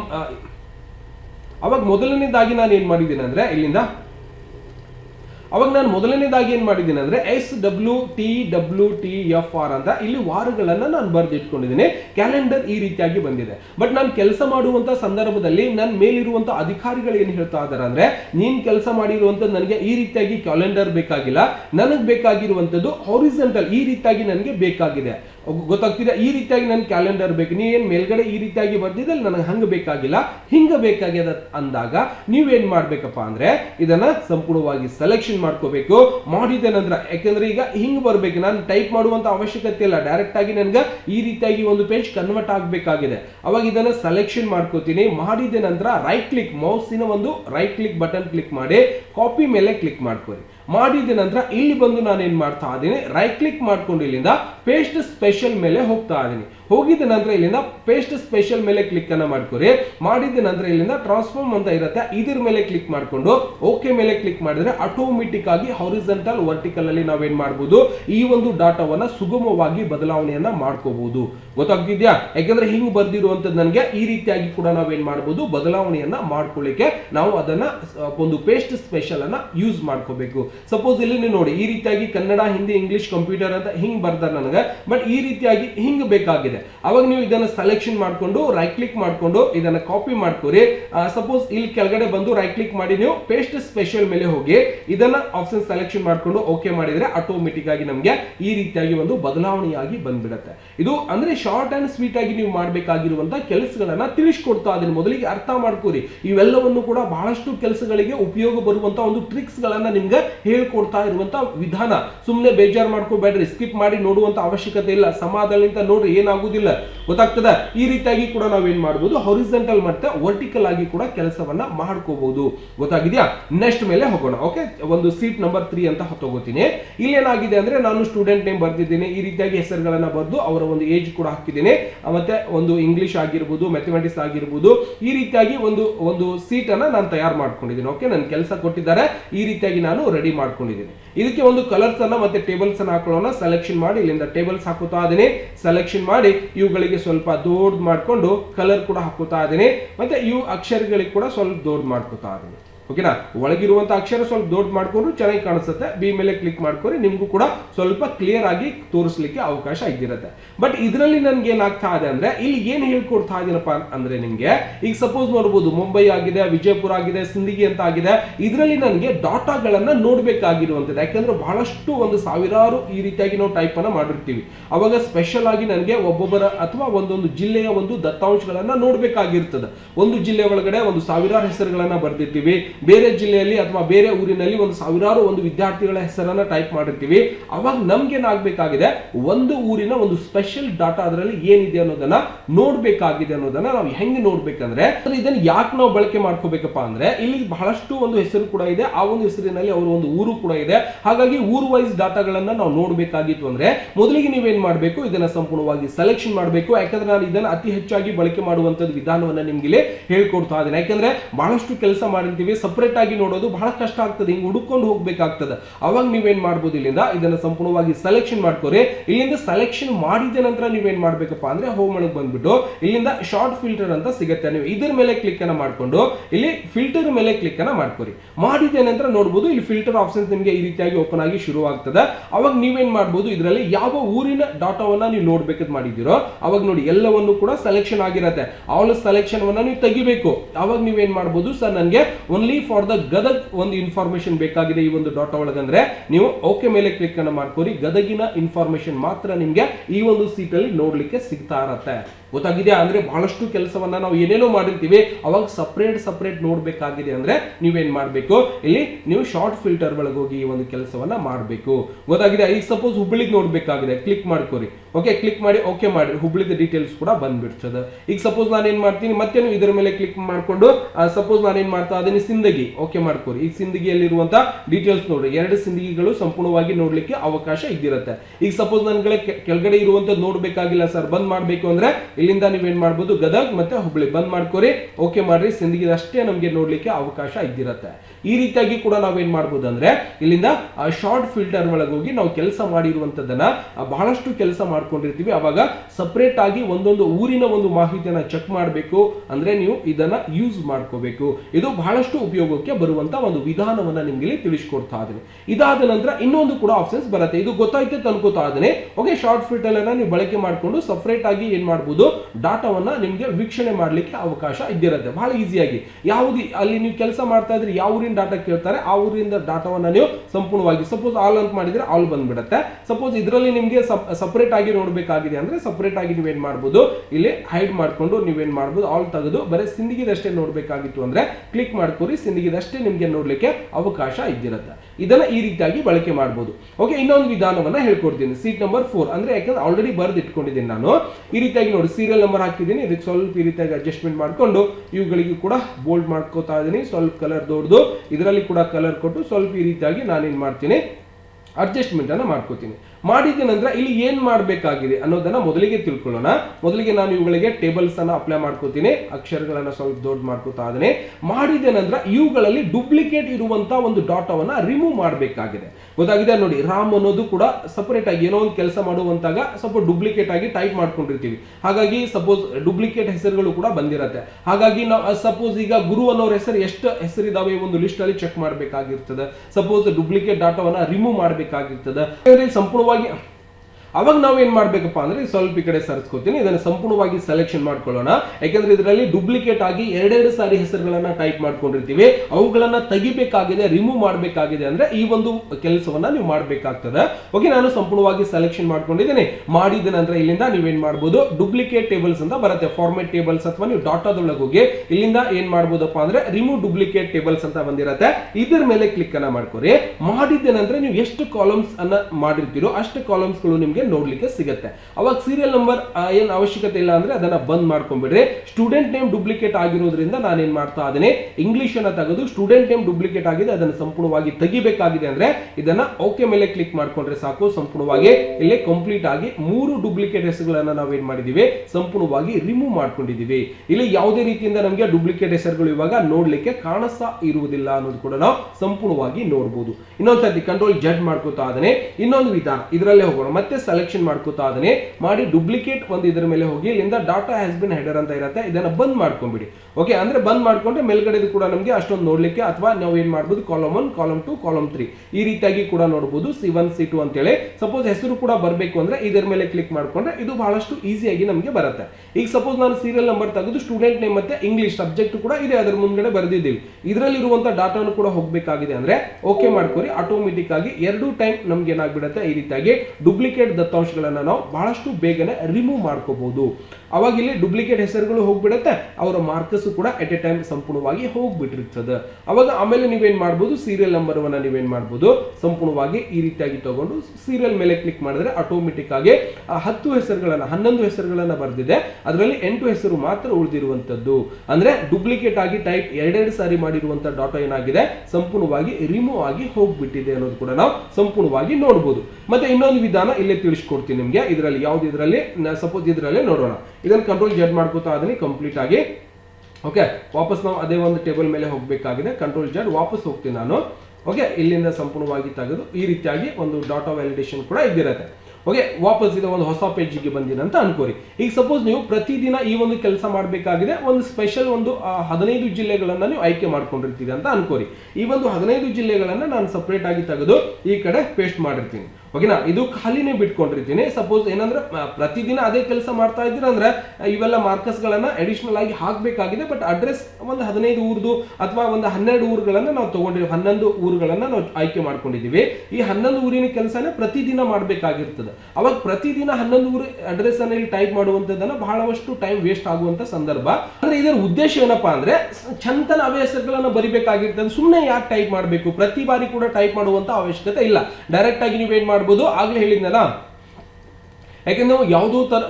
ಅವಾಗ ಮೊದಲನೇದಾಗಿ ನಾನು ಏನ್ ಮಾಡಿದ್ದೀನಿ ಅಂದ್ರೆ ಇಲ್ಲಿಂದ ಅವಾಗ ನಾನು ಮೊದಲನೇದಾಗಿ ಏನು ಮಾಡಿದ್ದೀನಿ ಅಂದ್ರೆ S W T W T F R ಅಂತ ಇಲ್ಲಿ ವಾರಗಳನ್ನ ನಾನು ಬರೆದಿಟ್ಕೊಂಡಿದ್ದೀನಿ. ಕ್ಯಾಲೆಂಡರ್ ಈ ರೀತಿಯಾಗಿ ಬಂದಿದೆ. ಬಟ್ ನಾನು ಕೆಲಸ ಮಾಡುವಂತ ಸಂದರ್ಭದಲ್ಲಿ ನನ್ನ ಮೇಲಿರುವಂಥ ಅಧಿಕಾರಿಗಳು ಏನು ಹೇಳ್ತಾ ಇದ್ದಾರೆ ಅಂದರೆ, ನೀನು ಕೆಲಸ ಮಾಡಿರುವಂತ ನನಗೆ ಈ ರೀತಿಯಾಗಿ ಕ್ಯಾಲೆಂಡರ್ ಬೇಕಾಗಿಲ್ಲ. ನನಗೆ ಬೇಕಾಗಿರುವಂತದ್ದು ಹಾರಿಸೆಂಟಲ್ ಈ ರೀತಿಯಾಗಿ ನನಗೆ ಬೇಕಾಗಿದೆ. ಗೊತ್ತಾಗ್ತಿದೆ, ಈ ರೀತಿಯಾಗಿ ನನ್ನ ಕ್ಯಾಲೆಂಡರ್ ಬೇಕು. ನೀ ಏನು ಮೇಲ್ಗಡೆ ಈ ರೀತಿಯಾಗಿ ಬರ್ದಿದ್ದಲ್ಲಿ ನನಗೆ ಹಂಗೆ ಬೇಕಾಗಿಲ್ಲ, ಹಿಂಗೆ ಬೇಕಾಗ್ಯದ ಅಂದಾಗ ನೀವೇನು ಮಾಡಬೇಕಪ್ಪ ಅಂದರೆ ಇದನ್ನು ಸಂಪೂರ್ಣವಾಗಿ ಸೆಲೆಕ್ಷನ್ ಮಾಡ್ಕೋಬೇಕು. ಮಾಡಿದ ನಂತರ, ಯಾಕೆಂದರೆ ಈಗ ಹಿಂಗೆ ಬರಬೇಕು. ನಾನು ಟೈಪ್ ಮಾಡುವಂಥ ಅವಶ್ಯಕತೆ ಇಲ್ಲ. ಡೈರೆಕ್ಟಾಗಿ ನನಗೆ ಈ ರೀತಿಯಾಗಿ ಒಂದು ಪೇಜ್ ಕನ್ವರ್ಟ್ ಆಗಬೇಕಾಗಿದೆ. ಅವಾಗ ಇದನ್ನು ಸೆಲೆಕ್ಷನ್ ಮಾಡ್ಕೋತೀನಿ. ಮಾಡಿದ ನಂತರ ರೈಟ್ ಕ್ಲಿಕ್ ಮೌಸಿನ ಒಂದು ರೈಟ್ ಕ್ಲಿಕ್ ಬಟನ್ ಕ್ಲಿಕ್ ಮಾಡಿ ಕಾಪಿ ಮೇಲೆ ಕ್ಲಿಕ್ ಮಾಡ್ಕೊರಿ ಮಾಡಿದ ನಂತರ ಇಲ್ಲಿ ಬಂದು ನಾನು ಏನ್ ಮಾಡ್ತಾ ಇದ್ದೀನಿ? ರೈಟ್ ಕ್ಲಿಕ್ ಮಾಡ್ಕೊಂಡು ಇಲ್ಲಿಂದ ಪೇಸ್ಟ್ ಸ್ಪೆಷಲ್ ಮೇಲೆ ಹೋಗ್ತಾ ಇದ್ದೀನಿ. ಹೋಗಿದ ನಂತರ ಇಲ್ಲಿಂದ ಪೇಸ್ಟ್ ಸ್ಪೆಷಲ್ ಮೇಲೆ ಕ್ಲಿಕ್ ಅನ್ನ ಮಾಡ್ಕೊರಿ. ಮಾಡಿದ ನಂತರ ಇಲ್ಲಿಂದ ಟ್ರಾನ್ಸ್ಫಾರ್ಮ್ ಅಂತ ಇರುತ್ತೆ. ಇದ್ರ ಮೇಲೆ ಕ್ಲಿಕ್ ಮಾಡ್ಕೊಂಡು ಓಕೆ ಮೇಲೆ ಕ್ಲಿಕ್ ಮಾಡಿದ್ರೆ ಆಟೋಮೆಟಿಕ್ ಆಗಿ ಹಾರಿಸೆಂಟಲ್ ವರ್ಟಿಕಲ್ ಅಲ್ಲಿ ನಾವೇನ್ ಮಾಡಬಹುದು ಈ ಒಂದು ಡಾಟಾವನ್ನ ಸುಗಮವಾಗಿ ಬದಲಾವಣೆಯನ್ನ ಮಾಡ್ಕೋಬಹುದು ಗೊತ್ತಾಗ್ತಿದ್ಯಾ? ಯಾಕಂದ್ರೆ ಹಿಂಗ್ ಬರ್ದಿರುವಂತದ್ದು ನನಗೆ ಈ ರೀತಿಯಾಗಿ ಕೂಡ ನಾವೇನ್ ಮಾಡಬಹುದು ಬದಲಾವಣೆಯನ್ನ ಮಾಡ್ಕೊಳ್ಳಿಕ್ಕೆ ನಾವು ಅದನ್ನ ಒಂದು ಪೇಸ್ಟ್ ಸ್ಪೆಷಲ್ ಅನ್ನ ಯೂಸ್ ಮಾಡ್ಕೋಬೇಕು. ಸಪೋಸ್ ಇಲ್ಲಿ ನೀವು ನೋಡಿ, ಈ ರೀತಿಯಾಗಿ ಕನ್ನಡ, ಹಿಂದಿ ಇಂಗ್ಲಿಷ್ ಕಂಪ್ಯೂಟರ್ ಅಂತ ಹಿಂಗ್ ಬರ್ದಾರ ನನಗೆ ಬಟ್ ಈ ರೀತಿಯಾಗಿ ಹಿಂಗ್ ಬೇಕಾಗಿದೆ. ಬರುತ್ತೆ ಅವಾಗ ನೀವು ಇದನ್ನ ಸೆಲೆಕ್ಷನ್ ಮಾಡ್ಕೊಂಡು ರೈಟ್ ಕ್ಲಿಕ್ ಮಾಡ್ಕೊಂಡು ಇದನ್ನ ಕಾಪಿ ಮಾಡ್ಕೊರಿ. ಸಪೋಸ್ ಇಲ್ಲಿ ಕೆಳಗಡೆ ಬಂದು ರೈಟ್ ಕ್ಲಿಕ್ ಮಾಡಿ ನೀವು ಪೇಸ್ಟ್ ಸ್ಪೆಷಲ್ ಮೇಲೆ ಹೋಗಿ ಇದನ್ನ ಆಪ್ಷನ್ ಸೆಲೆಕ್ಷನ್ ಮಾಡ್ಕೊಂಡು ಓಕೆ ಮಾಡಿದ್ರೆ ಆಟೋಮೆಟಿಕ್ ಆಗಿ ನಮಗೆ ಈ ರೀತಿಯಾಗಿ ಒಂದು ಬದಲಾವಣೆಯಾಗಿ ಬಂದ್ಬಿಡುತ್ತೆ. ಇದು ಅಂದ್ರೆ ಶಾರ್ಟ್ ಅಂಡ್ ಸ್ವೀಟ್ ಆಗಿ ನೀವು ಮಾಡಬೇಕಾಗಿರುವಂತ ಕೆಲಸಗಳನ್ನ ತಿಳಿಸ್ಕೊಡ್ತಾ ಅದನ್ನ ಮೊದಲಿಗೆ ಅರ್ಥ ಮಾಡ್ಕೋರಿ. ಇವೆಲ್ಲವನ್ನು ಕೂಡ ಬಹಳಷ್ಟು ಕೆಲಸಗಳಿಗೆ ಉಪಯೋಗ ಬರುವಂತಹ ಒಂದು ಟ್ರಿಕ್ಸ್ ಗಳನ್ನ ನಿಮ್ಗೆ ಹೇಳ್ಕೊಡ್ತಾ ಇರುವಂತಹ ವಿಧಾನ. ಸುಮ್ಮನೆ ಬೇಜಾರು ಮಾಡ್ಕೋಬೇಡ್ರಿ. ಸ್ಕಿಪ್ ಮಾಡಿ ನೋಡುವಂತ ಅವಶ್ಯಕತೆ ಇಲ್ಲ. ಸಮಾಧಾನದಿಂದ ನೋಡ್ರಿ ಏನಾಗುದಿಲ್ಲ ಗೊತ್ತಾಗ್ತದ? ಈ ರೀತಿಯಾಗಿ ಕೂಡ ನಾವೇನ್ ಮಾಡ್ಬೋದು? ಹೊರಿಸೆಂಟಲ್ ಮತ್ತೆ ವರ್ಟಿಕಲ್ ಆಗಿ ಕೂಡ ಕೆಲಸವನ್ನ ಮಾಡ್ಕೋಬಹುದು ಗೊತ್ತಾಗಿದ್ಯಾ? ನೆಕ್ಸ್ಟ್ ಮೇಲೆ ಹೋಗೋಣ ಓಕೆ ಒಂದು ಸೀಟ್ ನಂಬರ್ ತ್ರೀ ಅಂತ ತಗೋತೀನಿ. ಇಲ್ಲಿ ಏನಾಗಿದೆ ಅಂದ್ರೆ ನಾನು ಸ್ಟೂಡೆಂಟ್ ನೇಮ್ ಬರ್ದಿದ್ದೀನಿ. ಈ ರೀತಿಯಾಗಿ ಹೆಸರುಗಳನ್ನ ಬರೆದು ಅವರ ಒಂದು ಏಜ್ ಕೂಡ ಹಾಕಿದ್ದೀನಿ. ಮತ್ತೆ ಒಂದು ಇಂಗ್ಲಿಷ್ ಆಗಿರ್ಬೋದು ಮ್ಯಾಥಮೆಟಿಕ್ಸ್ ಆಗಿರ್ಬೋದು, ಈ ರೀತಿಯಾಗಿ ಒಂದು ಒಂದು ಸೀಟ್ ಅನ್ನ ನಾನು ತಯಾರು ಮಾಡ್ಕೊಂಡಿದ್ದೀನಿ ಓಕೆ ನನ್ನ ಕೆಲಸ ಕೊಟ್ಟಿದ್ದಾರೆ. ಈ ರೀತಿಯಾಗಿ ನಾನು ರೆಡಿ ಮಾಡ್ಕೊಂಡಿದ್ದೀನಿ. ಇದಕ್ಕೆ ಒಂದು ಕಲರ್ಸ್ ಅನ್ನ ಮತ್ತೆ ಟೇಬಲ್ಸ್ ಅನ್ನ ಹಾಕೊಳ್ಳೋಣ. ಸೆಲೆಕ್ಷನ್ ಮಾಡಿ ಇಲ್ಲಿಂದ ಟೇಬಲ್ಸ್ ಹಾಕುತ್ತಾ ಇದೀನಿ ಸೆಲೆಕ್ಷನ್ ಮಾಡಿ ಇವುಗಳಿಗೆ ಸ್ವಲ್ಪ ದೊಡ್ಡ ಮಾಡ್ಕೊಂಡು ಕಲರ್ ಕೂಡ ಹಾಕುತ್ತಾ ಇದೀನಿ ಮತ್ತೆ ಇವು ಅಕ್ಷರಗಳಿಗೆ ಕೂಡ ಸ್ವಲ್ಪ ದೊಡ್ಡ ಮಾಡ್ಕೊತಾ ಇದೀನಿ ಓಕೆನಾ? ಒಳಗಿರುವಂಥ ಅಕ್ಷರ ಸ್ವಲ್ಪ ದೊಡ್ಡ ಮಾಡ್ಕೊಂಡ್ರು ಚೆನ್ನಾಗಿ ಕಾಣಿಸುತ್ತೆ. ಬಿ ಮೇಲೆ ಕ್ಲಿಕ್ ಮಾಡ್ಕೊರಿ, ನಿಮಗೂ ಕೂಡ ಸ್ವಲ್ಪ ಕ್ಲಿಯರ್ ಆಗಿ ತೋರಿಸಲಿಕ್ಕೆ ಅವಕಾಶ ಇದ್ದಿರುತ್ತೆ. ಬಟ್ ಇದರಲ್ಲಿ ನನ್ಗೆ ಏನಾಗ್ತಾ ಇದೆ ಅಂದ್ರೆ, ಇಲ್ಲಿ ಏನು ಹೇಳ್ಕೊಡ್ತಾ ಇದೀನಪ್ಪ ಅಂದ್ರೆ ನಿಮಗೆ, ಈಗ ಸಪೋಸ್ ನೋಡ್ಬೋದು, ಮುಂಬೈ ಆಗಿದೆ, ವಿಜಯಪುರ ಆಗಿದೆ, ಸಿಂದಗಿ ಅಂತ ಆಗಿದೆ. ಇದರಲ್ಲಿ ನನಗೆ ಡಾಟಾಗಳನ್ನು ನೋಡಬೇಕಾಗಿರುವಂಥದ್ದು. ಯಾಕೆಂದರೆ ಬಹಳಷ್ಟು ಒಂದು ಸಾವಿರಾರು ಈ ರೀತಿಯಾಗಿ ನಾವು ಟೈಪ್ ಅನ್ನ ಮಾಡಿರ್ತೀವಿ. ಅವಾಗ ಸ್ಪೆಷಲ್ ಆಗಿ ನನಗೆ ಒಬ್ಬೊಬ್ಬರ ಅಥವಾ ಒಂದೊಂದು ಜಿಲ್ಲೆಯ ಒಂದು ದತ್ತಾಂಶಗಳನ್ನ ನೋಡಬೇಕಾಗಿರ್ತದೆ. ಒಂದು ಜಿಲ್ಲೆ ಒಳಗಡೆ ಒಂದು ಸಾವಿರಾರು ಹೆಸರುಗಳನ್ನ ಬರ್ದಿರ್ತೀವಿ. ಬೇರೆ ಜಿಲ್ಲೆಯಲ್ಲಿ ಅಥವಾ ಬೇರೆ ಊರಿನಲ್ಲಿ ಒಂದು ಸಾವಿರಾರು ಒಂದು ವಿದ್ಯಾರ್ಥಿಗಳ ಹೆಸರನ್ನ ಟೈಪ್ ಮಾಡಿರ್ತೀವಿ. ಅವಾಗ ನಮ್ಗೆ ಏನಾಗಬೇಕಾಗಿದೆ? ಒಂದು ಊರಿನ ಒಂದು ಸ್ಪೆಷಲ್ ಡಾಟಾ ಅದರಲ್ಲಿ ಏನಿದೆ ಅನ್ನೋದನ್ನ ನೋಡ್ಬೇಕಾಗಿದೆ ಅನ್ನೋದನ್ನ ನಾವು ಹೆಂಗ್ ನೋಡ್ಬೇಕಂದ್ರೆ ಇದನ್ನ ಯಾಕೆ ನಾವು ಬಳಕೆ ಮಾಡ್ಕೋಬೇಕಪ್ಪ ಅಂದ್ರೆ, ಇಲ್ಲಿ ಬಹಳಷ್ಟು ಒಂದು ಹೆಸರು ಕೂಡ ಇದೆ. ಆ ಒಂದು ಹೆಸರಿನಲ್ಲಿ ಅವರು ಒಂದು ಊರು ಕೂಡ ಇದೆ. ಹಾಗಾಗಿ ಊರು ವೈಸ್ ಡಾಟಾಗಳನ್ನ ನಾವು ನೋಡ್ಬೇಕಾಗಿತ್ತು ಅಂದ್ರೆ ಮೊದಲಿಗೆ ನೀವೇನ್ ಮಾಡಬೇಕು? ಇದನ್ನ ಸಂಪೂರ್ಣವಾಗಿ ಸೆಲೆಕ್ಷನ್ ಮಾಡಬೇಕು. ಯಾಕಂದ್ರೆ ನಾನು ಇದನ್ನ ಅತಿ ಹೆಚ್ಚಾಗಿ ಬಳಕೆ ಮಾಡುವಂತದ್ದು ವಿಧಾನವನ್ನ ನಿಮ್ಗೆ ಹೇಳ್ಕೊಡ್ತಾ ಇದ್ದೇನೆ. ಯಾಕಂದ್ರೆ ಬಹಳಷ್ಟು ಕೆಲಸ ಮಾಡಿರ್ತೀವಿ. ಸಪರೇಟ್ ಆಗಿ ನೋಡೋದು ಬಹಳ ಕಷ್ಟ ಆಗ್ತದೆ. ಹಿಂಗೆ ಹುಡುಕೊಂಡು ಹೋಗ್ಬೇಕಾಗ್ತದೆ. ಅವಾಗ ನೀವೇನ್ ಮಾಡ್ಬೋದು ಇಲ್ಲಿಂದ? ಇದನ್ನ ಸಂಪೂರ್ಣವಾಗಿ ಸೆಲೆಕ್ಷನ್ ಮಾಡ್ಕೋರಿ. ಇಲ್ಲಿಂದ ಸೆಲೆಕ್ಷನ್ ಮಾಡಿದ ನಂತರ ನೀವೇನ್ ಮಾಡ್ಬೇಕಪ್ಪ ಅಂದ್ರೆ ಹೋಮ್ ಒಳಗೆ ಬಂದ್ಬಿಟ್ಟು ಇಲ್ಲಿಂದ ಶಾರ್ಟ್ ಫಿಲ್ಟರ್ ಅಂತ ಸಿಗುತ್ತೆ. ನೀವು ಇದ್ರ ಮೇಲೆ ಕ್ಲಿಕ್ ಅನ್ನ ಮಾಡ್ಕೊಂಡು ಇಲ್ಲಿ ಫಿಲ್ಟರ್ ಮೇಲೆ ಕ್ಲಿಕ್ ಅನ್ನ ಮಾಡ್ಕೊರಿ. ಮಾಡಿದ ನಂತರ ನೋಡ್ಬೋದು ಇಲ್ಲಿ ಫಿಲ್ಟರ್ ಆಪ್ಷನ್ಸ್ ನಿಮಗೆ ಈ ರೀತಿಯಾಗಿ ಓಪನ್ ಆಗಿ ಶುರು ಆಗ್ತದೆ. ಅವಾಗ ನೀವೇನ್ ಮಾಡ್ಬೋದು? ಇದರಲ್ಲಿ ಯಾವ ಊರಿನ ಡಾಟಾವನ್ನ ನೀವು ನೋಡ್ಬೇಕಂತ ಮಾಡಿದಿರೋ ಅವಾಗ ನೋಡಿ ಎಲ್ಲವನ್ನು ಕೂಡ ಸೆಲೆಕ್ಷನ್ ಆಗಿರತ್ತೆ. ಆಲ್ ಸೆಲೆಕ್ಷನ್ ನೀವು ತೆಗಿಬೇಕು. ಅವಾಗ ನೀವೇನ್ ಮಾಡ್ಬೋದು? ಸರ್ ನನಗೆ ಓನ್ಲಿ ಫಾರ್ ದ ಗದಗ್ ಒಂದು ಇನ್ಫಾರ್ಮೇಶನ್ ಬೇಕಾಗಿದೆ ಈ ಒಂದು ಡಾಟಾ ಒಳಗಂದ್ರೆ ನೀವು ಓಕೆ ಮೇಲೆ ಕ್ಲಿಕ್ ಅನ್ನು ಮಾಡ್ಕೋರಿ ಗದಗಿನ ಇನ್ಫಾರ್ಮೇಶನ್ ಮಾತ್ರ ನಿಮ್ಗೆ ಈ ಒಂದು ಸೀಟ್ ಅಲ್ಲಿ ನೋಡ್ಲಿಕ್ಕೆ ಸಿಗ್ತಾ ಇರತ್ತೆ. ಗೊತ್ತಾಗಿದೆಯಾ ಅಂದ್ರೆ ಬಹಳಷ್ಟು ಕೆಲಸವನ್ನ ನಾವು ಏನೇನೋ ಮಾಡಿರ್ತೀವಿ, ಅವಾಗ ಸಪ್ರೇಟ್ ಸಪ್ರೇಟ್ ನೋಡ್ಬೇಕಾಗಿದೆ ಅಂದ್ರೆ ನೀವೇನು ಮಾಡಬೇಕು? ಇಲ್ಲಿ ನೀವು ಶಾರ್ಟ್ ಫಿಲ್ಟರ್ ಒಳಗೆ ಹೋಗಿ ಈ ಒಂದು ಕೆಲಸವನ್ನ ಮಾಡಬೇಕು. ಗೊತ್ತಾಗಿದೆ? ಈಗ ಸಪೋಸ್ ಹುಬ್ಬಳ್ಳಿಗೆ ನೋಡ್ಬೇಕಾಗಿದೆ. ಕ್ಲಿಕ್ ಮಾಡ್ಕೊರಿ. ಓಕೆ ಕ್ಲಿಕ್ ಮಾಡಿ ಓಕೆ ಮಾಡಿ. ಹುಬ್ಳಿದ ಡೀಟೇಲ್ಸ್ ಕೂಡ ಬಂದ್ಬಿಡ್ತದೆ. ಈಗ ಸಪೋಸ್ ನಾನು ಏನು ಮಾಡ್ತೀನಿ, ಮತ್ತೆ ನೀವು ಇದರ ಮೇಲೆ ಕ್ಲಿಕ್ ಮಾಡ್ಕೊಂಡು ಸಪೋಸ್ ನಾನು ಏನ್ ಮಾಡ್ತಾ ಅದನ್ನ ಸಿಂದಗಿ. ಓಕೆ ಮಾಡ್ಕೊರಿ. ಈಗ ಸಿಂದಗಿಯಲ್ಲಿರುವಂಥ ಡೀಟೇಲ್ಸ್ ನೋಡ್ರಿ. ಎರಡು ಸಿಂದಗಿಗಳು ಸಂಪೂರ್ಣವಾಗಿ ನೋಡ್ಲಿಕ್ಕೆ ಅವಕಾಶ ಇದ್ದಿರುತ್ತೆ. ಈಗ ಸಪೋಸ್ ನನ್ಗಳೇ ಕೆಳಗಡೆ ಇರುವಂಥದ್ದು ನೋಡ್ಬೇಕಾಗಿಲ್ಲ ಸರ್. ಬಂದ್ ಮಾಡಬೇಕು ಅಂದ್ರೆ ಇಲ್ಲಿಂದ ನೀವೇನ್ ಮಾಡ್ಬೋದು, ಗದಗ್ ಮತ್ತೆ ಹುಬ್ಳಿ ಬಂದ್ ಮಾಡ್ಕೊರಿ. ಓಕೆ ಮಾಡ್ರಿ ಸಿಂದಗಿ ಅಷ್ಟೇ ನಮ್ಗೆ ನೋಡ್ಲಿಕ್ಕೆ ಅವಕಾಶ ಇದ್ದಿರತ್ತೆ. ಈ ರೀತಿಯಾಗಿ ಕೂಡ ನಾವೇನ್ ಮಾಡ್ಬೋದು ಅಂದ್ರೆ ಇಲ್ಲಿಂದ ಶಾರ್ಟ್ ಫಿಲ್ಟರ್ ಒಳಗೆ ಹೋಗಿ ನಾವು ಕೆಲಸ ಮಾಡಿರುವಂತದನ್ನ ಬಹಳಷ್ಟು ಕೆಲಸ ಮಾಡ್ಕೊಂಡಿರ್ತೀವಿ. ಅವಾಗ ಸಪ್ರೇಟ್ ಆಗಿ ಒಂದೊಂದು ಊರಿನ ಒಂದು ಮಾಹಿತಿಯನ್ನ ಚೆಕ್ ಮಾಡಬೇಕು. ಅಂದ್ರೆ ನೀವು ಇದನ್ನ ಯೂಸ್ ಮಾಡ್ಕೋಬೇಕು. ಇದು ಬಹಳಷ್ಟು ಉಪಯೋಗಕ್ಕೆ ಬರುವಂತ ಒಂದು ವಿಧಾನವನ್ನ ನಿಮ್ಗೆ ಇಲ್ಲಿ ತಿಳಿಸ್ಕೊಡ್ತಾ ಇದ್ದೀನಿ. ಇದಾದ ನಂತರ ಇನ್ನೊಂದು ಕೂಡ ಆಪ್ಷನ್ಸ್ ಬರುತ್ತೆ. ಇದು ಗೊತ್ತಾಯ್ತು ಅಂತ ಅನ್ಕೋತಾ ಇದ್ದೀನಿ. ಓಕೆ ಶಾರ್ಟ್ ಫಿಲ್ಟರ್ ಅನ್ನ ನೀವು ಬಳಕೆ ಮಾಡಿಕೊಂಡು ಸಪ್ರೇಟ್ ಆಗಿ ಏನ್ ಮಾಡ್ಬೋದು ಡಾಟಾವನ್ನ ನಿಮಗೆ ವೀಕ್ಷಣೆ ಮಾಡಲಿಕ್ಕೆ ಅವಕಾಶ ಇದ್ದಿರುತ್ತೆ. ಬಹಳ ಈಸಿಯಾಗಿ. ಯಾವುದು ಅಲ್ಲಿ ನೀವು ಕೆಲಸ ಮಾಡ್ತಾ ಇದ್ರೆ ಯಾವ ಊರಿನ ಡಾಟಾ ಕೇಳ್ತಾರೆ, ಆ ಊರಿಂದ ಡಾಟಾವನ್ನು ನೀವು ಸಂಪೂರ್ಣವಾಗಿ ಸಪೋಸ್ ಆಲ್ ಅಂತ ಮಾಡಿದ್ರೆ ಆಲ್ ಬಂದ್ಬಿಡುತ್ತೆ. ಸಪೋಸ್ ಇದರಲ್ಲಿ ನಿಮಗೆ ಸಪರೇಟ್ ಆಗಿ ನೋಡಬೇಕಾಗಿದೆ ಅಂದ್ರೆ ಸಪರೇಟ್ ಆಗಿ ನೀವೇನು ಮಾಡ್ಬೋದು? ಇಲ್ಲಿ ಹೈಡ್ ಮಾಡ್ಕೊಂಡು ನೀವೇನು ಮಾಡ್ಬೋದು? ಆಲ್ ತೆಗೆದು ಬರೀ ಸಿಂದಗಿದಷ್ಟೇ ನೋಡಬೇಕಾಗಿತ್ತು ಅಂದ್ರೆ ಕ್ಲಿಕ್ ಮಾಡ್ಕೊರಿ, ಸಿಂದಗಿದಷ್ಟೇ ನಿಮಗೆ ನೋಡಲಿಕ್ಕೆ ಅವಕಾಶ ಇದ್ದಿರುತ್ತೆ. ಇದನ್ನ ಈ ರೀತಿಯಾಗಿ ಬಳಕೆ ಮಾಡ್ಬೋದು. ಓಕೆ ಇನ್ನೊಂದು ವಿಧಾನವನ್ನ ಹೇಳ್ಕೊಡ್ತೀನಿ. ಸೀಟ್ ನಂಬರ್ ಫೋರ್ ಅಂದ್ರೆ ಯಾಕಂದ್ರೆ ಆಲ್ರೆಡಿ ಬರ್ದು ಇಟ್ಕೊಂಡಿದ್ದೀನಿ ನಾನು. ಈ ರೀತಿಯಾಗಿ ನೋಡಿ ಸೀರಿಯಲ್ ನಂಬರ್ ಹಾಕಿದ್ದೀನಿ. ಇದಕ್ಕೆ ಸ್ವಲ್ಪ ಈ ರೀತಿಯಾಗಿ ಅಡ್ಜಸ್ಟ್ಮೆಂಟ್ ಮಾಡಿಕೊಂಡು ಇವುಗಳಿಗೆ ಕೂಡ ಬೋಲ್ಡ್ ಮಾಡ್ಕೋತಾ ಇದ್ದೀನಿ ಸ್ವಲ್ಪ ಕಲರ್ ದೊಡ್ಡದು ಇದರಲ್ಲಿ ಕೂಡ ಕಲರ್ ಕೊಟ್ಟು ಸ್ವಲ್ಪ ಈ ರೀತಿಯಾಗಿ ನಾನೇನು ಮಾಡ್ತೀನಿ. ಅಡ್ಜಸ್ಟ್ಮೆಂಟ್ ಅನ್ನ ಮಾಡ್ಕೋತೀನಿ. ಮಾಡಿದ ನಂತರ ಇಲ್ಲಿ ಏನ್ ಮಾಡಬೇಕಾಗಿದೆ ಅನ್ನೋದನ್ನ ಮೊದಲಿಗೆ ತಿಳ್ಕೊಳ್ಳೋಣ. ಮೊದಲಿಗೆ ನಾನು ಇವುಗಳಿಗೆ ಟೇಬಲ್ಸ್ ಅನ್ನ ಅಪ್ಲೈ ಮಾಡ್ಕೋತೀನಿ. ಅಕ್ಷರಗಳನ್ನ ಸ್ವಲ್ಪ ದೊಡ್ಡ ಮಾಡ್ಕೋತಾ ಇದ್ದೇನೆ. ಮಾಡಿದ ನಂತರ ಇವುಗಳಲ್ಲಿ ಡೂಪ್ಲಿಕೇಟ್ ಇರುವಂತ ಒಂದು ಡಾಟಾವನ್ನ ರಿಮೂವ್ ಮಾಡಬೇಕಾಗಿದೆ. ಗೊತ್ತಾಗಿದೆ? ನೋಡಿ, ರಾಮ್ ಅನ್ನೋದು ಕೂಡ ಸಪರೇಟ್ ಆಗಿ ಏನೋ ಒಂದು ಕೆಲಸ ಮಾಡುವಂತಾಗ ಸ್ವಲ್ಪ ಡೂಪ್ಲಿಕೇಟ್ ಆಗಿ ಟೈಪ್ ಮಾಡ್ಕೊಂಡಿರ್ತೀವಿ. ಹಾಗಾಗಿ ಸಪೋಸ್ ಡೂಪ್ಲಿಕೇಟ್ ಹೆಸರುಗಳು ಕೂಡ ಬಂದಿರತ್ತೆ. ಹಾಗಾಗಿ ನಾವು ಸಪೋಸ್ ಈಗ ಗುರು ಅನ್ನೋರ ಹೆಸರು ಎಷ್ಟು ಹೆಸರಿದಾವೆ ಒಂದು ಲಿಸ್ಟ್ ಅಲ್ಲಿ ಚೆಕ್ ಮಾಡಬೇಕಾಗಿರ್ತದೆ. ಸಪೋಸ್ ಡೂಪ್ಲಿಕೇಟ್ ಡಾಟಾವನ್ನ ರಿಮೂವ್ ಮಾಡಬೇಕಾಗಿರ್ತದೆ. ಸಂಪೂರ್ಣವಾಗಿ ಅವಾಗ ನಾವು ಏನ್ ಮಾಡ್ಬೇಕಪ್ಪ ಅಂದ್ರೆ ಸ್ವಲ್ಪ ಈ ಕಡೆ ಸರ್ಚ್ಕೋತೀನಿ ಇದನ್ನ ಸಂಪೂರ್ಣವಾಗಿ ಸೆಲೆಕ್ಷನ್ ಮಾಡ್ಕೊಳ್ಳೋಣ. ಯಾಕಂದ್ರೆ ಇದರಲ್ಲಿ ಡುಪ್ಲಿಕೇಟ್ ಆಗಿ ಎರಡೆರಡು ಸಾರಿ ಹೆಸರುಗಳನ್ನ ಟೈಪ್ ಮಾಡ್ಕೊಂಡಿರ್ತೀವಿ. ಅವುಗಳನ್ನ ತೆಗಿಬೇಕಾಗಿದೆ ರಿಮೂವ್ ಮಾಡಬೇಕಾಗಿದೆ ಅಂದ್ರೆ ಈ ಒಂದು ಕೆಲಸವನ್ನ ನೀವು ಮಾಡಬೇಕಾಗ್ತದೆ. ಓಕೆ ನಾನು ಸಂಪೂರ್ಣವಾಗಿ ಸೆಲೆಕ್ಷನ್ ಮಾಡ್ಕೊಂಡಿದ್ದೇನೆ. ಮಾಡಿದ ನಂತರ ಇಲ್ಲಿಂದ ನೀವೇನ್ ಮಾಡ್ಬೋದು? ಡುಪ್ಲಿಕೇಟ್ ಟೇಬಲ್ಸ್ ಅಂತ ಬರುತ್ತೆ. ಫಾರ್ಮೆಟ್ ಟೇಬಲ್ಸ್ ಅಥವಾ ನೀವು ಡಾಟಾದೊಳಗೆ ಹೋಗಿ ಇಲ್ಲಿಂದ ಏನ್ ಮಾಡ್ಬೋದಪ್ಪ ಅಂದ್ರೆ ರಿಮೂವ್ ಡುಪ್ಲಿಕೇಟ್ ಟೇಬಲ್ಸ್ ಅಂತ ಬಂದಿರತ್ತೆ. ಇದರ ಮೇಲೆ ಕ್ಲಿಕ್ ಅನ್ನ ಮಾಡ್ಕೊರಿ. ಮಾಡಿದ ನಂತರ ನೀವು ಎಷ್ಟು ಕಾಲಮ್ಸ್ ಅನ್ನ ಮಾಡಿರ್ತೀರೋ ಅಷ್ಟು ಕಾಲಮ್ಸ್ಗಳು ನಿಮ್ಗೆ ನೋಡ್ಲಿಕ್ಕೆ ಸಿಗುತ್ತೆ. ಅವಾಗ ಸೀರಿಯಲ್ ನಂಬರ್ ಏನು ಅವಶ್ಯಕತೆ ಇಲ್ಲ ಅಂದ್ರೆ ಅದನ್ನ ಬಂದ್ ಮಾಡ್ಕೊಂಡ್ಬಿಡ್ರಿ. ಸ್ಟೂಡೆಂಟ್ ನೇಮ್ ಡುಪ್ಲಿಕೇಟ್ ಆಗಿರೋದ್ರಿಂದ ನಾನು ಏನ್ ಮಾಡ್ತಾ ಇದ್ದೀನಿ ಇಂಗ್ಲಿಷ್ ಅನ್ನ ತೆಗೆದು ಸ್ಟೂಡೆಂಟ್ ನೇಮ್ ಡುಪ್ಲಿಕೇಟ್ ಆಗಿದೆ, ಅದನ್ನ ಸಂಪೂರ್ಣವಾಗಿ ತೆಗಿಬೇಕಾಗಿದೆ ಅಂದ್ರೆ ಇದನ್ನ ಓಕೆ ಮೇಲೆ ಕ್ಲಿಕ್ ಮಾಡ್ಕೊಂಡ್ರೆ ಸಾಕು. ಸಂಪೂರ್ಣವಾಗಿ ಇಲ್ಲಿ ಕಂಪ್ಲೀಟ್ ಆಗಿ ಮೂರು ಡುಪ್ಲಿಕೇಟ್ ಹೆಸರುಗಳನ್ನ ನಾವು ಏನ್ ಮಾಡಿದೀವಿ ಸಂಪೂರ್ಣವಾಗಿ ರಿಮೂವ್ ಮಾಡ್ಕೊಂಡಿದೀವಿ ಇಲ್ಲಿ ಯಾವುದೇ ರೀತಿಯಿಂದ ನಮಗೆ ಡುಪ್ಲಿಕೇಟ್ ಹೆಸರುಗಳು ಇವಾಗ ನೋಡ್ಲಿಕ್ಕೆ ಕಾಣಿಸ್ತಾ ಇರುವುದಿಲ್ಲ ಅನ್ನೋದು ಕೂಡ ನಾವು ಸಂಪೂರ್ಣವಾಗಿ ನೋಡಬಹುದು ಇನ್ನೊಂದ್ಸತಿ ಕಂಟ್ರೋಲ್ ಜಡ್ ಮಾಡ್ಕೋತಾ ಅದನೆ ಇನ್ನೊಂದು ವಿಧಾನ, ಇದರಲ್ಲೇ ಹೋಗೋಣ. ಮತ್ತೆ ಸೆಲೆಕ್ಷನ್ ಮಾಡ್ಕೋತಾ ಆದನೆ ಮಾಡಿ ಡುಪ್ಲಿಕೇಟ್ ಒಂದು ಇದರ ಮೇಲೆ ಹೋಗಿ, ಇಲ್ಲಿಂದ ಡಾಟಾ ಹ್ಯಾಸ್ ಬಿನ್ ಹೆಡರ್ ಅಂತ ಇರುತ್ತೆ, ಇದನ್ನ ಬಂದ್ ಮಾಡ್ಕೊಂಡ್ಬಿಡಿ. ಓಕೆ ಅಂದ್ರೆ ಬಂದ್ ಮಾಡ್ಕೊಂಡ್ರೆ ಮೇಲ್ಗಡೆ ಕೂಡ ನಮಗೆ ಅಷ್ಟೊಂದು ನೋಡ್ಲಿಕ್ಕೆ ಅಥವಾ ನಾವು ಏನ್ ಮಾಡ್ಬೋದು column one column two column three ಈ ರೀತಿಯಾಗಿ ಕೂಡ ನೋಡಬಹುದು ಸಿ ಒನ್ ಸಿ ಟು ಅಂತೇಳಿ. ಸಪೋಸ್ ಹೆಸರು ಕೂಡ ಬರಬೇಕು ಅಂದ್ರೆ ಇದರ ಮೇಲೆ ಕ್ಲಿಕ್ ಮಾಡ್ಕೊಂಡ್ರೆ ಇದು ಬಹಳಷ್ಟು ಈಸಿಯಾಗಿ ನಮಗೆ ಬರುತ್ತೆ. ಈಗ ಸಪೋಸ್ ನಾನು ಸೀರಿಯಲ್ ನಂಬರ್ ತೆಗೆದು ಸ್ಟೂಡೆಂಟ್ ನೇಮ್ ಮತ್ತೆ ಇಂಗ್ಲಿಷ್ ಸಬ್ಜೆಕ್ಟ್ ಕೂಡ ಇದೆ, ಅದರ ಮುಂದ್ಗಡೆ ಬರೆದಿದ್ದೀವಿ. ಇದರಲ್ಲಿ ಇರುವಂತಹ ಡಾಟಾನು ಕೂಡ ಹೋಗಬೇಕಾಗಿದೆ ಅಂದ್ರೆ ಓಕೆ ಮಾಡ್ಕೊರಿ. ಆಟೋಮೆಟಿಕ್ ಆಗಿ ಎರಡು ಟೈಮ್ ನಮ್ಗೆ ಏನಾಗ್ಬಿಡುತ್ತೆ, ಈ ರೀತಿಯಾಗಿ ಡುಪ್ಲಿಕೇಟ್ ದತ್ತಾಂಶಗಳನ್ನ ನಾವು ಬಹಳಷ್ಟು ಬೇಗನೆ ರಿಮೂವ್ ಮಾಡ್ಕೋಬಹುದು ಅವಾಗ ಇಲ್ಲಿ ಡುಪ್ಲಿಕೇಟ್ ಹೆಸರುಗಳು ಹೋಗ್ಬಿಡುತ್ತೆ, ಅವರ ಮಾರ್ಕಸ್ ಕೂಡ ಎಟ್ ಎ ಟೈಮ್ ಸಂಪೂರ್ಣವಾಗಿ ಹೋಗ್ಬಿಟ್ಟಿರ್ತದೆ. ಅವಾಗ ಆಮೇಲೆ ನೀವೇನ್ ಮಾಡ್ಬೋದು ಸೀರಿಯಲ್ ನಂಬರ್ ಅನ್ನ ನೀವೇನ್ ಮಾಡ್ಬೋದು, ಸಂಪೂರ್ಣವಾಗಿ ಈ ರೀತಿಯಾಗಿ ತಗೊಂಡು ಸೀರಿಯಲ್ ಮೇಲೆ ಕ್ಲಿಕ್ ಮಾಡಿದ್ರೆ ಆಟೋಮೆಟಿಕ್ ಆಗಿ ಹತ್ತು ಹೆಸರುಗಳನ್ನ, ಹನ್ನೊಂದು ಹೆಸರುಗಳನ್ನ ಬರೆದಿದೆ. ಅದರಲ್ಲಿ ಎಂಟು ಹೆಸರು ಮಾತ್ರ ಉಳಿದಿರುವಂತದ್ದು ಅಂದ್ರೆ ಡುಪ್ಲಿಕೇಟ್ ಆಗಿ ಟೈಪ್ ಎರಡೆರಡು ಸಾರಿ ಮಾಡಿರುವಂತ ಡಾಟಾ ಏನಾಗಿದೆ, ಸಂಪೂರ್ಣವಾಗಿ ರಿಮೂವ್ ಆಗಿ ಹೋಗ್ಬಿಟ್ಟಿದೆ ಅನ್ನೋದು ಕೂಡ ನಾವು ಸಂಪೂರ್ಣವಾಗಿ ನೋಡಬಹುದು ಮತ್ತೆ ಇನ್ನೊಂದು ವಿಧಾನ ಇಲ್ಲೇ ತಿಳಿಸ್ಕೊಡ್ತೀನಿ ನಿಮಗೆ. ಇದರಲ್ಲಿ ಯಾವ್ದು ಇದರಲ್ಲಿ? ಸಪೋಸ್ ಇದರಲ್ಲಿ ನೋಡೋಣ. ಇದನ್ನ ಕಂಟ್ರೋಲ್ ಜಡ್ ಮಾಡ್ಕೋತಾ ಅದನ್ನ ಕಂಪ್ಲೀಟ್ ಆಗಿ. ಓಕೆ ವಾಪಸ್ ನಾವು ಅದೇ ಒಂದು ಟೇಬಲ್ ಮೇಲೆ ಹೋಗಬೇಕಾಗಿದೆ. ಕಂಟ್ರೋಲ್ ಜಡ್ ವಾಪಸ್ ಹೋಗ್ತೀನಿ ನಾನು. ಓಕೆ ಇಲ್ಲಿಂದ ಸಂಪೂರ್ಣವಾಗಿ ತೆಗೆದು ಈ ರೀತಿಯಾಗಿ ಒಂದು ಡಾಟಾ ವ್ಯಾಲಿಡೇಷನ್ ಕೂಡ ಇದ್ದಿರತ್ತೆ. ಓಕೆ ವಾಪಸ್ ಇದು ಒಂದು ಹೊಸ ಪೇಜಿಗೆ ಬಂದಿನ ಅಂತ ಅನ್ಕೋರಿ. ಈಗ ಸಪೋಸ್ ನೀವು ಪ್ರತಿದಿನ ಈ ಒಂದು ಕೆಲಸ ಮಾಡಬೇಕಾಗಿದೆ. ಒಂದು ಸ್ಪೆಷಲ್ ಒಂದು ಹದಿನೈದು ಜಿಲ್ಲೆಗಳನ್ನು ನೀವು ಆಯ್ಕೆ ಮಾಡ್ಕೊಂಡಿರ್ತೀರಿ ಅಂತ ಅನ್ಕೋರಿ. ಈ ಒಂದು ಹದಿನೈದು ಜಿಲ್ಲೆಗಳನ್ನು ನಾನು ಸಪ್ರೇಟ್ ಆಗಿ ತೆಗೆದು ಈ ಕಡೆ ಪೇಸ್ಟ್ ಮಾಡಿರ್ತೀನಿ. ಓಕೆನಾ? ಇದು ಖಾಲಿನೇ ಬಿಟ್ಕೊಂಡಿರ್ತೀನಿ. ಸಪೋಸ್ ಏನಂದ್ರೆ ಪ್ರತಿದಿನ ಅದೇ ಕೆಲಸ ಮಾಡ್ತಾ ಇದ್ದೀರಂದ್ರೆ ಇವೆಲ್ಲ ಮಾರ್ಕಸ್ ಗಳನ್ನ ಅಡಿಷನಲ್ ಆಗಿ ಹಾಕಬೇಕಾಗಿದೆ ಬಟ್ ಅಡ್ರೆಸ್ ಒಂದು ಹದಿನೈದು ಊರ್ದು ಅಥವಾ ಒಂದು ಹನ್ನೆರಡು ಊರುಗಳನ್ನ ನಾವು ತಗೊಂಡಿದ್ದೀವಿ ಹನ್ನೊಂದು ಊರುಗಳನ್ನ ನಾವು ಆಯ್ಕೆ ಮಾಡ್ಕೊಂಡಿದ್ದೀವಿ. ಈ ಹನ್ನೊಂದು ಊರಿನ ಕೆಲಸನೇ ಪ್ರತಿದಿನ ಮಾಡಬೇಕಾಗಿರ್ತದೆ. ಅವಾಗ ಪ್ರತಿದಿನ ಹನ್ನೊಂದು ಊರು ಅಡ್ರೆಸ್ ಅನ್ನ ಇಲ್ಲಿ ಟೈಪ್ ಮಾಡುವಂತದನ್ನ ಬಹಳಷ್ಟು ಟೈಮ್ ವೇಸ್ಟ್ ಆಗುವಂತ ಸಂದರ್ಭ. ಅಂದ್ರೆ ಇದರ ಉದ್ದೇಶ ಏನಪ್ಪಾ ಅಂದ್ರೆ ಚಂತನ ಅವೇ ಹೆಸರುಗಳನ್ನ ಬರಿಬೇಕಾಗಿರ್ತದೆ. ಸುಮ್ಮನೆ ಯಾಕೆ ಟೈಪ್ ಮಾಡಬೇಕು? ಪ್ರತಿ ಬಾರಿ ಕೂಡ ಟೈಪ್ ಮಾಡುವಂತ ಅವಶ್ಯಕತೆ ಇಲ್ಲ. ಡೈರೆಕ್ಟ್ ಆಗಿ ನೀವೇನ್ ಮಾಡ್ಬೋದು ಆಗ್ಲೇ ಹೇಳಿದ್ನಲ್ಲ? ಯಾಕೆಂದ್ರೆ ನಾವು ಯಾವುದೋ ತರ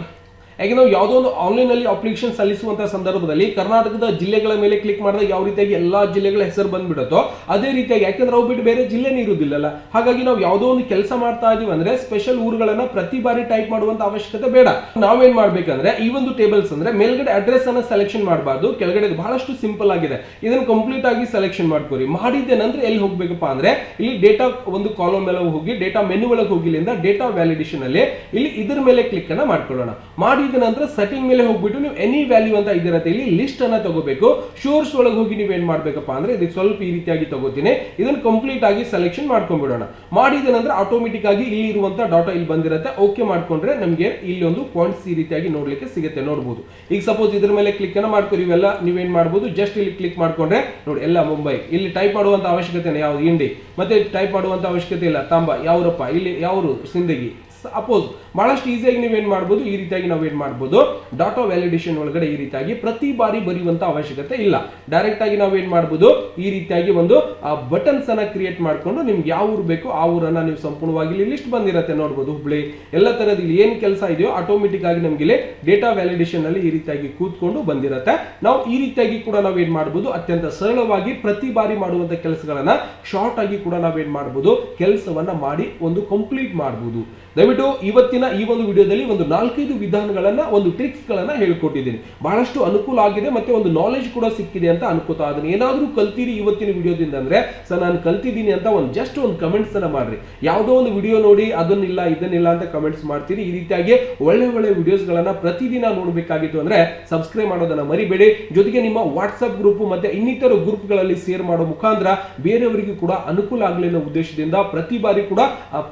ಯಾಕೆ ನಾವು ಯಾವುದೋ ಒಂದು ಆನ್ಲೈನಲ್ಲಿ ಅಪ್ಲಿಕೇಶನ್ ಸಲ್ಲಿಸುವಂತ ಸಂದರ್ಭದಲ್ಲಿ ಕರ್ನಾಟಕದ ಜಿಲ್ಲೆಗಳ ಮೇಲೆ ಕ್ಲಿಕ್ ಮಾಡಿದಾಗ ಯಾವ ರೀತಿಯಾಗಿ ಎಲ್ಲ ಜಿಲ್ಲೆಗಳ ಹೆಸರು ಬಂದ್ಬಿಡುತ್ತೋ, ಅದೇ ರೀತಿಯಾಗಿ ಯಾಕಂದ್ರೆ ಅವು ಬಿಟ್ಟು ಬೇರೆ ಜಿಲ್ಲೆನೇ ಇರುವುದಿಲ್ಲಲ್ಲ ಹಾಗಾಗಿ ನಾವು ಯಾವುದೋ ಒಂದು ಕೆಲಸ ಮಾಡ್ತಾ ಇದೀವಿ ಅಂದ್ರೆ ಸ್ಪೆಷಲ್ ಊರುಗಳನ್ನ ಪ್ರತಿ ಬಾರಿ ಟೈಪ್ ಮಾಡುವಂತ ಅವಶ್ಯಕತೆ ಬೇಡ. ನಾವೇನ್ ಮಾಡ್ಬೇಕಂದ್ರೆ ಈ ಒಂದು ಟೇಬಲ್ಸ್ ಅಂದ್ರೆ ಮೇಲ್ಗಡೆ ಅಡ್ರೆಸ್ ಅನ್ನ ಸೆಲೆಕ್ಷನ್ ಮಾಡಬಾರ್ದು. ಕೆಳಗಡೆ ಬಹಳಷ್ಟು ಸಿಂಪಲ್ ಆಗಿದೆ. ಇದನ್ನು ಕಂಪ್ಲೀಟ್ ಆಗಿ ಸೆಲೆಕ್ಷನ್ ಮಾಡ್ಕೋರಿ. ಮಾಡಿದ್ದೆ ನಂತರ ಎಲ್ಲಿ ಹೋಗ್ಬೇಕಪ್ಪ ಅಂದ್ರೆ ಇಲ್ಲಿ ಡೇಟಾ ಒಂದು ಕಾಲಮ್ ಮೇಲೆ ಹೋಗಿ ಡೇಟಾ ಮೆನು ಒಳಗೆ ಹೋಗಿ, ಇಲ್ಲಿಂದ ಡೇಟಾ ವ್ಯಾಲಿಡೇಷನ್ ಅಲ್ಲಿ ಇಲ್ಲಿ ಇದ್ರ ಮೇಲೆ ಕ್ಲಿಕ್ ಅನ್ನ ಮಾಡ್ಕೊಳ್ಳೋಣ. ಮಾಡಿದ ನಂತರ ಸೆಟ್ಟಿಂಗ್ ಮೇಲೆ ಹೋಗ್ಬಿಟ್ಟು ನೀವು ಎನಿ ವ್ಯಾಲ್ಯೂ ಅಂತ ಇದಿರತ್ತೆ ಇಲ್ಲಿ ಲಿಸ್ಟ್ ಅನ್ನ ತಗೋಬೇಕು. ಶೋರ್ಸ್ ಒಳಗೆ ಹೋಗಿ ನೀವು ಏನ್ ಮಾಡ್ಬೇಕಪ್ಪ ಅಂದ್ರೆ ಇದಕ್ಕೆ ಸ್ವಲ್ಪ ಈ ರೀತಿಯಾಗಿ ತಗೋತೀನಿ. ಇದನ್ನು ಕಂಪ್ಲೀಟ್ ಆಗಿ ಸೆಲೆಕ್ಷನ್ ಮಾಡ್ಕೊಂಡ್ಬಿಡೋಣ ಮಾಡಿದ ನಂತರ ಆಟೋಮೆಟಿಕ್ ಆಗಿ ಇಲ್ಲಿ ಇರುವಂತ ಡಾಟಾ ಇಲ್ಲಿ ಬಂದಿರತ್ತೆ. ಓಕೆ ಮಾಡ್ಕೊಂಡ್ರೆ ನಮಗೆ ಇಲ್ಲಿ ಒಂದು ಪಾಯಿಂಟ್ಸ್ ಈ ರೀತಿಯಾಗಿ ನೋಡ್ಲಿಕ್ಕೆ ಸಿಗುತ್ತೆ ನೋಡಬಹುದು ಈಗ ಸಪೋಸ್ ಇದ್ರ ಮೇಲೆ ಕ್ಲಿಕ್ ಅನ್ನ ಮಾಡ್ಕೊರಿ ಇವೆಲ್ಲ ನೀವೇನ್ ಮಾಡಬಹುದು ಜಸ್ಟ್ ಇಲ್ಲಿ ಕ್ಲಿಕ್ ಮಾಡ್ಕೊಂಡ್ರೆ ನೋಡಿ ಎಲ್ಲ ಮುಂಬೈ. ಇಲ್ಲಿ ಟೈಪ್ ಮಾಡುವಂತ ಅವಶ್ಯಕತೆ ಯಾವ್ದು? ಇಂಡಿ ಮತ್ತೆ ಟೈಪ್ ಮಾಡುವಂತ ಅವಶ್ಯಕತೆ ಇಲ್ಲ. ತಾಂಬ. ಯಾವ್ರಪ್ಪ? ಇಲ್ಲಿ ಯಾವ್ರು? ಸಿಂದಗಿ. ಅಪೋಸ್ ಬಹಳಷ್ಟು ಈಸಿಯಾಗಿ ನೀವೇನ್ ಮಾಡ್ಬೋದು, ಈ ರೀತಿಯಾಗಿ ನಾವೇನ್ ಮಾಡ್ಬೋದು ಡಾಟಾ ವ್ಯಾಲಿಡೇಷನ್ ಒಳಗಡೆ ಈ ರೀತಿಯಾಗಿ ಪ್ರತಿ ಬಾರಿ ಬರೆಯುವಂತ ಅವಶ್ಯಕತೆ ಇಲ್ಲ. ಡೈರೆಕ್ಟ್ ಆಗಿ ನಾವೇನ್ ಮಾಡ್ಬೋದು, ಈ ರೀತಿಯಾಗಿ ಒಂದು ಬಟನ್ಸ್ ಅನ್ನ ಕ್ರಿಯೇಟ್ ಮಾಡಿಕೊಂಡು ನಿಮ್ಗೆ ಯಾವ ಊರು ಬೇಕು ಆ ಊರನ್ನ ನೀವು ಸಂಪೂರ್ಣವಾಗಿ ಲಿಸ್ಟ್ ಬಂದಿರತ್ತೆ. ನೋಡ್ಬೋದು, ಹುಬ್ಳಿ, ಎಲ್ಲ ತರದ ಇಲ್ಲಿ ಏನ್ ಕೆಲಸ ಇದೆಯೋ ಆಟೋಮೆಟಿಕ್ ಆಗಿ ನಮ್ಗೆ ಇಲ್ಲಿ ಡೇಟಾ ವ್ಯಾಲಿಡೇಷನ್ ಅಲ್ಲಿ ಈ ರೀತಿಯಾಗಿ ಕೂತ್ಕೊಂಡು ಬಂದಿರತ್ತೆ. ನಾವು ಈ ರೀತಿಯಾಗಿ ಕೂಡ ನಾವೇನ್ ಮಾಡ್ಬೋದು, ಅತ್ಯಂತ ಸರಳವಾಗಿ ಪ್ರತಿ ಬಾರಿ ಮಾಡುವಂತ ಕೆಲಸಗಳನ್ನ ಶಾರ್ಟ್ ಆಗಿ ಕೂಡ ನಾವೇನ್ ಮಾಡ್ಬೋದು, ಕೆಲಸವನ್ನ ಮಾಡಿ ಒಂದು ಕಂಪ್ಲೀಟ್ ಮಾಡ್ಬೋದು. ದಯವಿಟ್ಟು ಇವತ್ತಿನ ಈ ಒಂದು ವಿಡಿಯೋದಲ್ಲಿ ಒಂದು ನಾಲ್ಕೈದು ವಿಧಾನಗಳನ್ನ, ಒಂದು ಟ್ರಿಕ್ಸ್ ಗಳನ್ನ ಹೇಳ್ಕೊಟ್ಟಿದ್ದೀನಿ. ಬಹಳಷ್ಟು ಅನುಕೂಲ ಆಗಿದೆ ಮತ್ತೆ ಒಂದು ನಾಲೆಜ್ ಕೂಡ ಸಿಕ್ಕಿದೆ ಅಂತ ಅನ್ಕೋತಾ ಅದನ್ನ ಏನಾದರೂ ಕಲ್ತೀರಿ ಇವತ್ತಿನ ವಿಡಿಯೋದಿಂದ ಅಂದ್ರೆ, ಸರ್ ನಾನು ಕಲ್ತಿದ್ದೀನಿ ಅಂತ ಒಂದು ಜಸ್ಟ್ ಒಂದು ಕಮೆಂಟ್ಸ್ ಅನ್ನ ಮಾಡ್ರಿ. ಯಾವುದೋ ಒಂದು ವಿಡಿಯೋ ನೋಡಿ, ಅದನ್ನಿಲ್ಲ, ಇದನ್ನಿಲ್ಲ ಅಂತ ಕಮೆಂಟ್ಸ್ ಮಾಡ್ತೀರಿ. ಈ ರೀತಿಯಾಗಿ ಒಳ್ಳೆ ಒಳ್ಳೆ ವಿಡಿಯೋಸ್ ಗಳನ್ನ ಪ್ರತಿದಿನ ನೋಡಬೇಕಾಗಿತ್ತು ಅಂದ್ರೆ ಸಬ್ಸ್ಕ್ರೈಬ್ ಮಾಡೋದನ್ನ ಮರಿಬೇಡಿ. ಜೊತೆಗೆ ನಿಮ್ಮ ವಾಟ್ಸ್ಆಪ್ ಗ್ರೂಪ್ ಮತ್ತೆ ಇನ್ನಿತರ ಗ್ರೂಪ್ಗಳಲ್ಲಿ ಶೇರ್ ಮಾಡೋ ಮುಖಾಂತರ ಬೇರೆಯವರಿಗೂ ಕೂಡ ಅನುಕೂಲ ಆಗಲಿ ಅನ್ನೋ ಉದ್ದೇಶದಿಂದ ಪ್ರತಿ ಬಾರಿ ಕೂಡ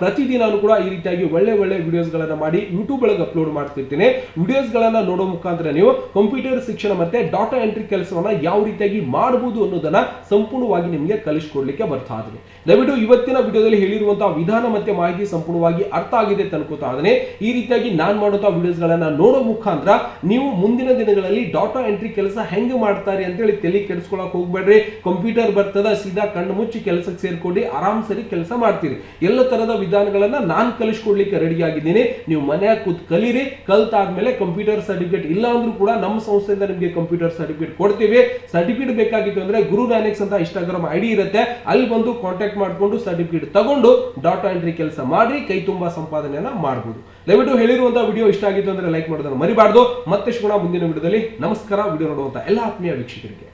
ಪ್ರತಿದಿನ ಕೂಡ ಈ ರೀತಿಯಾಗಿ ಒಳ್ಳೆ ಒಳ್ಳೆ ವಿಡಿಯೋಸ್ ಗಳನ್ನ ವಿಡಿಯೋಸ್ಗಳನ್ನ ಮಾಡಿ ಯೂಟ್ಯೂಬ್ ಒಳಗೆ ಅಪ್ಲೋಡ್ ಮಾಡ್ತಿರ್ತೀನಿ. ವಿಡಿಯೋಸ್ಗಳನ್ನ ನೋಡೋ ಮುಖಾಂತರ ನೀವು ಕಂಪ್ಯೂಟರ್ ಶಿಕ್ಷಣ ಮತ್ತೆ ಡಾಟಾ ಎಂಟ್ರಿ ಕೆಲಸವನ್ನ ಯಾವ ರೀತಿಯಾಗಿ ಮಾಡಬಹುದು ಅನ್ನೋದನ್ನ ಸಂಪೂರ್ಣವಾಗಿ ನಿಮಗೆ ಕಲಿಸ್ಕೊಡ್ಲಿಕ್ಕೆ ಬರ್ತಾ ಇದ್ದೀನಿ. ದಯವಿಟ್ಟು ಇವತ್ತಿನ ವಿಡಿಯೋದಲ್ಲಿ ಹೇಳಿರುವಂತಹ ವಿಧಾನ ಮತ್ತೆ ಮಾಹಿತಿ ಸಂಪೂರ್ಣವಾಗಿ ಅರ್ಥ ಆಗಿದೆ ತನ್ಕೋತಾ ಇದ್ದೀನಿ. ಈ ರೀತಿಯಾಗಿ ನಾನ್ ಮಾಡುವಂತಹ ವಿಡಿಯೋಸ್ಗಳನ್ನ ನೋಡೋ ಮುಖಾಂತರ ನೀವು ಮುಂದಿನ ದಿನಗಳಲ್ಲಿ ಡಾಟಾ ಎಂಟ್ರಿ ಕೆಲಸ ಹೆಂಗೆ ಮಾಡ್ತಾರೆ ಅಂತೇಳಿ ತಲೆ ಕೆಡಿಸ್ಕೊಳಕ್ ಹೋಗ್ಬೇಡ್ರಿ. ಕಂಪ್ಯೂಟರ್ ಬರ್ತದ, ಸೀದಾ ಕಣ್ಣು ಮುಚ್ಚಿ ಕೆಲಸಕ್ಕೆ ಸೇರ್ಕೊಂಡು ಆರಾಮ್ ಸರಿ ಕೆಲಸ ಮಾಡ್ತೀರಿ. ಎಲ್ಲ ತರದ ವಿಧಾನಗಳನ್ನ ನಾನ್ ಕಲಿಸ್ಕೊಡ್ಲಿಕ್ಕೆ ರೆಡಿ ಆಗಿದ್ದೀನಿ. ನೀವು ಮನೆಯಾಗ ಕೂತ್ ಕಲೀರಿ, ಕಲ್ತಾದ್ಮೇಲೆ ಕಂಪ್ಯೂಟರ್ ಸರ್ಟಿಫಿಕೇಟ್ ಇಲ್ಲ ಅಂದ್ರೂ ಕೂಡ ನಮ್ಮ ಸಂಸ್ಥೆಯಿಂದ ನಿಮಗೆ ಕಂಪ್ಯೂಟರ್ ಸರ್ಟಿಫಿಕೇಟ್ ಕೊಡ್ತೀವಿ. ಸರ್ಟಿಫಿಕೇಟ್ ಬೇಕಾಗಿತ್ತು ಅಂದ್ರೆ ಗುರು ಅಂತ ಇನ್ಸ್ಟಾಗ್ರಾಮ್ ಐಡಿ ಇರುತ್ತೆ. ಅಲ್ಲಿ ಬಂದು ಕಾಂಟ್ಯಾಕ್ಟ್ ಮಾಡ್ಕೊಂಡು ಸರ್ಟಿಫಿಕೇಟ್ ತಗೊಂಡು ಡಾಟಾ ಎಂಟ್ರಿ ಕೆಲಸ ಮಾಡಿ ಕೈ ತುಂಬಾ ಸಂಪಾದನೆಯನ್ನ ಮಾಡಬಹುದು ದಯವಿಟ್ಟು ಹೇಳಿರುವಂತಹ ವಿಡಿಯೋ ಇಷ್ಟ ಆಗಿತ್ತು ಅಂದ್ರೆ ಲೈಕ್ ಮಾಡೋದನ್ನ ಮರಿಬಾರ್ದು. ಮತ್ತೆ ಸಿಗೋಣ ಮುಂದಿನ ವಿಡಿಯೋದಲ್ಲಿ ನಮಸ್ಕಾರ. ವಿಡಿಯೋ ನೋಡುವಂತ ಎಲ್ಲ ಆತ್ಮೀಯ ವೀಕ್ಷಕರಿಗೆ.